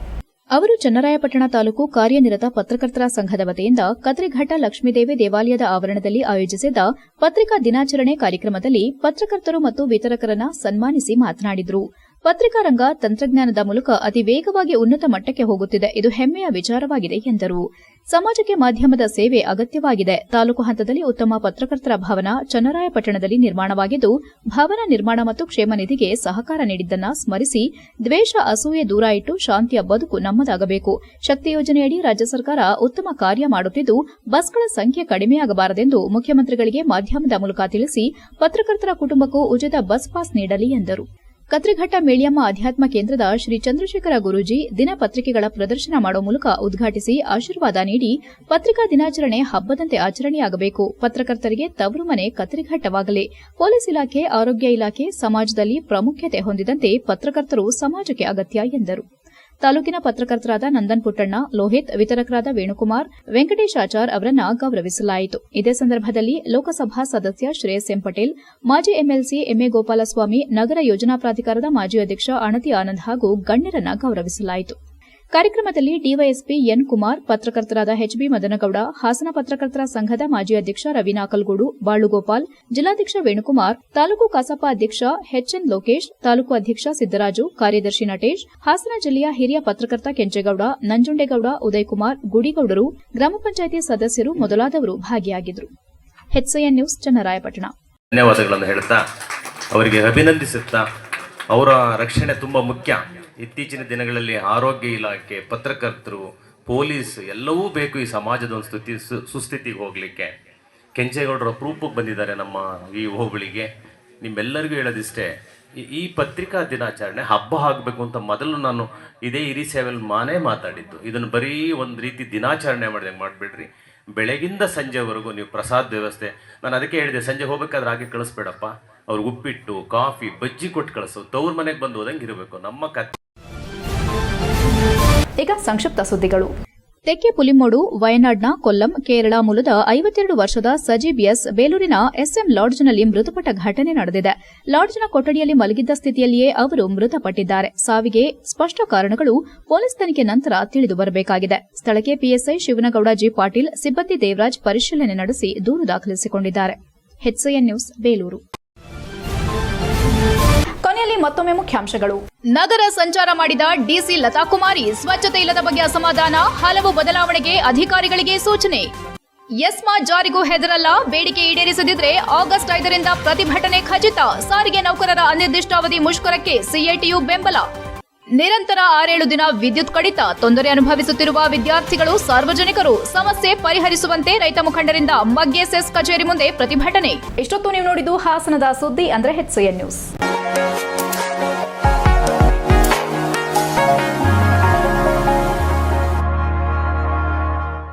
ಅವರು ಚನ್ನರಾಯಪಟ್ಟಣ ತಾಲೂಕು ಕಾರ್ಯನಿರತ ಪತ್ರಕರ್ತರ ಸಂಘದ ವತಿಯಿಂದ ಕತ್ರಿಘಟ್ಟ ಲಕ್ಷ್ಮೀದೇವಿ ದೇವಾಲಯದ ಆವರಣದಲ್ಲಿ ಆಯೋಜಿಸಿದ್ದ ಪತ್ರಿಕಾ ದಿನಾಚರಣೆ ಕಾರ್ಯಕ್ರಮದಲ್ಲಿ ಪತ್ರಕರ್ತರು ಮತ್ತು ವಿತರಕರನ್ನು ಸನ್ಮಾನಿಸಿ ಮಾತನಾಡಿದರು. ಪತ್ರಿಕಾ ರಂಗ ತಂತ್ರಜ್ಞಾನದ ಮೂಲಕ ಅತಿ ವೇಗವಾಗಿ ಉನ್ನತ ಮಟ್ಟಕ್ಕೆ ಹೋಗುತ್ತಿದೆ. ಇದು ಹೆಮ್ಮೆಯ ವಿಚಾರವಾಗಿದೆ, ಎಂದರು. ಸಮಾಜಕ್ಕೆ ಮಾಧ್ಯಮದ ಸೇವೆ ಅಗತ್ಯವಾಗಿದೆ. ತಾಲೂಕು ಹಂತದಲ್ಲಿ ಉತ್ತಮ ಪತ್ರಕರ್ತರ ಭವನ ಚನ್ನರಾಯಪಟ್ಟಣದಲ್ಲಿ ನಿರ್ಮಾಣವಾಗಿದ್ದು, ಭವನ ನಿರ್ಮಾಣ ಮತ್ತು ಕ್ಷೇಮ ನಿಧಿಗೆ ಸಹಕಾರ ನೀಡಿದ್ದನ್ನು ಸ್ಮರಿಸಿ, ದ್ವೇಷ, ಅಸೂಯೆ ದೂರ ಇಟ್ಟು ಶಾಂತಿಯ ಬದುಕು ನಮ್ಮದಾಗಬೇಕು. ಶಕ್ತಿ ಯೋಜನೆಯಡಿ ರಾಜ್ಯ ಸರ್ಕಾರ ಉತ್ತಮ ಕಾರ್ಯ ಮಾಡುತ್ತಿದ್ದು, ಬಸ್ಗಳ ಸಂಖ್ಯೆ ಕಡಿಮೆಯಾಗಬಾರದೆಂದು ಮುಖ್ಯಮಂತ್ರಿಗಳಿಗೆ ಮಾಧ್ಯಮದ ಮೂಲಕ ತಿಳಿಸಿ, ಪತ್ರಕರ್ತರ ಕುಟುಂಬಕ್ಕೂ ಉಚಿತ ಬಸ್ ಪಾಸ್ ನೀಡಲಿ, ಎಂದರು. ಕತ್ರಿಘಟ್ಟ ಮೇಳಿಯಮ್ಮ ಅಧ್ಯಾತ್ಮ ಕೇಂದ್ರದ ಶ್ರೀ ಚಂದ್ರಶೇಖರ ಗುರೂಜಿ ದಿನಪತ್ರಿಕೆಗಳ ಪ್ರದರ್ಶನ ಮಾಡುವ ಮೂಲಕ ಉದ್ಘಾಟಿಸಿ ಆಶೀರ್ವಾದ ನೀಡಿ ಪತ್ರಿಕಾ ದಿನಾಚರಣೆ ಹಬ್ಬದಂತೆ ಆಚರಣೆಯಾಗಬೇಕು. ಪತ್ರಕರ್ತರಿಗೆ ತವರು ಮನೆ ಕತ್ರಿಘಟ್ಟವಾಗಲಿ. ಪೊಲೀಸ್ ಇಲಾಖೆ, ಆರೋಗ್ಯ ಇಲಾಖೆ, ಸಮಾಜದಲ್ಲಿ ಪ್ರಾಮುಖ್ಯತೆ ಹೊಂದಿದಂತೆ ಪತ್ರಕರ್ತರು ಸಮಾಜಕ್ಕೆ ಅಗತ್ಯ ಎಂದರು. ತಾಲೂಕಿನ ಪತ್ರಕರ್ತರಾದ ನಂದನ್ ಪುಟ್ಟಣ್ಣ, ಲೋಹಿತ್, ವಿತರಕರಾದ ವೇಣುಕುಮಾರ್ ವೆಂಕಟೇಶಾಚಾರ್ ಅವರನ್ನ ಗೌರವಿಸಲಾಯಿತು. ಇದೇ ಸಂದರ್ಭದಲ್ಲಿ ಲೋಕಸಭಾ ಸದಸ್ಯ ಶ್ರೇಯಸ್ ಎಂ ಪಟೇಲ್, ಮಾಜಿ ಎಂಎಲ್ಸಿ ಎಂಎ ಗೋಪಾಲಸ್ವಾಮಿ, ನಗರ ಯೋಜನಾ ಪ್ರಾಧಿಕಾರದ ಮಾಜಿ ಅಧ್ಯಕ್ಷ ಅಣತಿ ಆನಂದ್ ಹಾಗೂ ಗಣ್ಯರನ್ನ ಗೌರವಿಸಲಾಯಿತು. ಕಾರ್ಯಕ್ರಮದಲ್ಲಿ ಡಿವೈಎಸ್ಪಿ ಎನ್ ಕುಮಾರ್, ಪತ್ರಕರ್ತರಾದ ಎಚ್ಬಿ ಮದನಗೌಡ, ಹಾಸನ ಪತ್ರಕರ್ತರ ಸಂಘದ ಮಾಜಿ ಅಧ್ಯಕ್ಷ ರವಿ ನಾಕಲ್ಗೂಡು, ಬಾಳುಗೋಪಾಲ್, ಜಿಲ್ಲಾಧ್ಯಕ್ಷ ವೇಣುಕುಮಾರ್, ತಾಲೂಕು ಕಸಾಪ ಅಧ್ಯಕ್ಷ ಎಚ್ಎನ್ ಲೋಕೇಶ್, ತಾಲೂಕು ಅಧ್ಯಕ್ಷ ಸಿದ್ದರಾಜು, ಕಾರ್ಯದರ್ಶಿ ನಟೇಶ್, ಹಾಸನ ಜಿಲ್ಲೆಯ ಹಿರಿಯ ಪತ್ರಕರ್ತ ಕೆಂಚೇಗೌಡ, ನಂಜುಂಡೇಗೌಡ, ಉದಯಕುಮಾರ್, ಗುಡಿಗೌಡರು, ಗ್ರಾಮ ಪಂಚಾಯಿತಿ ಸದಸ್ಯರು ಮೊದಲಾದವರು ಭಾಗಿಯಾಗಿದ್ದರು. ನ್ಯೂಸ್, ಚನ್ನರಾಯಪಟ್ಟಣ. ಧನ್ಯವಾದಗಳನ್ನು ಹೇಳುತ್ತಾ ಅವರಿಗೆ ಅಭಿನಂದಿಸುತ್ತಾ, ಅವರ ರಕ್ಷಣೆ ತುಂಬ ಮುಖ್ಯ. ಇತ್ತೀಚಿನ ದಿನಗಳಲ್ಲಿ ಆರೋಗ್ಯ ಇಲಾಖೆ, ಪತ್ರಕರ್ತರು, ಪೊಲೀಸ್ ಎಲ್ಲವೂ ಬೇಕು ಈ ಸಮಾಜದ ಒಂದು ಸ್ಥಿತಿ ಸುಸ್ಥಿತಿಗೆ ಹೋಗಲಿಕ್ಕೆ. ಕೆಂಚೇಗೌಡರು ಅಪರೂಪಕ್ಕೆ ಬಂದಿದ್ದಾರೆ ನಮ್ಮ ಈ ಹೋಬಳಿಗೆ. ನಿಮ್ಮೆಲ್ಲರಿಗೂ ಹೇಳೋದಿಷ್ಟೇ, ಈ- ಪತ್ರಿಕಾ ದಿನಾಚರಣೆ ಹಬ್ಬ ಆಗಬೇಕು ಅಂತ ಮೊದಲು ನಾನು ಇದೇ ಇರಿ ಸೇವೆಯಲ್ಲಿ ಮಾನೇ ಮಾತಾಡಿದ್ದು. ಇದನ್ನು ಬರೀ ಒಂದು ರೀತಿ ದಿನಾಚರಣೆ ಮಾಡಿದೆ ಮಾಡಿಬಿಡ್ರಿ. ಬೆಳಗಿಂದ ಸಂಜೆವರೆಗೂ ನೀವು ಪ್ರಸಾದ ವ್ಯವಸ್ಥೆ, ನಾನು ಅದಕ್ಕೆ ಹೇಳಿದೆ, ಸಂಜೆ ಹೋಗ್ಬೇಕಾದ್ರೆ ಹಾಗೆ ಕಳಿಸ್ಬೇಡಪ್ಪ. ಅವ್ರಿಗೆ ಉಪ್ಪಿಟ್ಟು, ಕಾಫಿ, ಬಜ್ಜಿ ಕೊಟ್ಟು ಕಳಿಸು. ತವ್ರ ಮನೆಗೆ ಬಂದು ಹೋದಂಗೆ ಇರಬೇಕು. ನಮ್ಮ ಕತ್ ಈಗ ಸಂಕ್ಷಿಪ್ತ ಸುದ್ದಿಗಳು. ತೆಕ್ಕೆ ಪುಲಿಮೋಡು, ವಯನಾಡ್ನ ಕೊಲ್ಲಂ, ಕೇರಳ ಮೂಲದ ಐವತ್ತೆರಡು ವರ್ಷದ ಸಜೀಬ್ ಎಸ್ ಬೇಲೂರಿನ ಎಸ್ಎಂ ಲಾಡ್ಜ್ನಲ್ಲಿ ಮೃತಪಟ್ಟ ಘಟನೆ ನಡೆದಿದೆ. ಲಾಡ್ಜ್ನ ಕೊಠಡಿಯಲ್ಲಿ ಮಲಗಿದ್ದ ಸ್ಥಿತಿಯಲ್ಲಿಯೇ ಅವರು ಮೃತಪಟ್ಟಿದ್ದಾರೆ. ಸಾವಿಗೆ ಸ್ಪಷ್ಟ ಕಾರಣಗಳು ಪೊಲೀಸ್ ತನಿಖೆ ನಂತರ ತಿಳಿದು ಬರಬೇಕಾಗಿದೆ. ಸ್ಥಳಕ್ಕೆ ಪಿಎಸ್ಐ ಶಿವನಗೌಡ ಜಿ ಪಾಟೀಲ್, ಸಿಬ್ಬಂದಿ ದೇವರಾಜ್ ಪರಿಶೀಲನೆ ನಡೆಸಿ ದೂರು ದಾಖಲಿಸಿಕೊಂಡಿದ್ದಾರೆ. ನ್ಯೂಸ್, ಬೇಲೂರು. ಮತ್ತೊಮ್ಮೆ ಮುಖ್ಯಾಂಶಗಳು. ನಗರ ಸಂಚಾರ ಮಾಡಿದ ಡಿಸಿ ಲತಾ ಕುಮಾರಿ ಸ್ವಚ್ಛತೆ ಇಲ್ಲದ ಬಗ್ಗೆ ಅಸಮಾಧಾನ ಹಲವು ಬದಲಾವಣೆಗೆ ಅಧಿಕಾರಿಗಳಿಗೆ ಸೂಚನೆ. ಎಸ್ಮಾ ಜಾರಿಗೂ ಹೆದರಲ್ಲ ಬೇಡಿಕೆ ಈಡೇರಿಸದಿದ್ರೆ ಆಗಸ್ಟ್ ಐದರಿಂದ ಪ್ರತಿಭಟನೆ ಖಚಿತ. ಸಾರಿಗೆ ನೌಕರರ ಅನಿರ್ದಿಷ್ಟಾವಧಿ ಮುಷ್ಕರಕ್ಕೆ ಸಿಐಟಿಯು ಬೆಂಬಲ. ನಿರಂತರ ಆರೇಳು ದಿನ ವಿದ್ಯುತ್ ಕಡಿತ ತೊಂದರೆ ಅನುಭವಿಸುತ್ತಿರುವ ವಿದ್ಯಾರ್ಥಿಗಳು ಸಾರ್ವಜನಿಕರು ಸಮಸ್ಯೆ ಪರಿಹರಿಸುವಂತೆ ರೈತ ಮುಖಂಡರಿಂದ ಮಗ್ಗೆ ಸೆಸ್ ಕಚೇರಿ ಮುಂದೆ ಪ್ರತಿಭಟನೆ. ಇಷ್ಟೊತ್ತು ನೀವು ನೋಡಿದ್ದು ಹಾಸನದ ಸುದ್ದಿ ಅಂದ್ರೆ ಹೆಚ್ಸಿಎನ್ ನ್ಯೂಸ್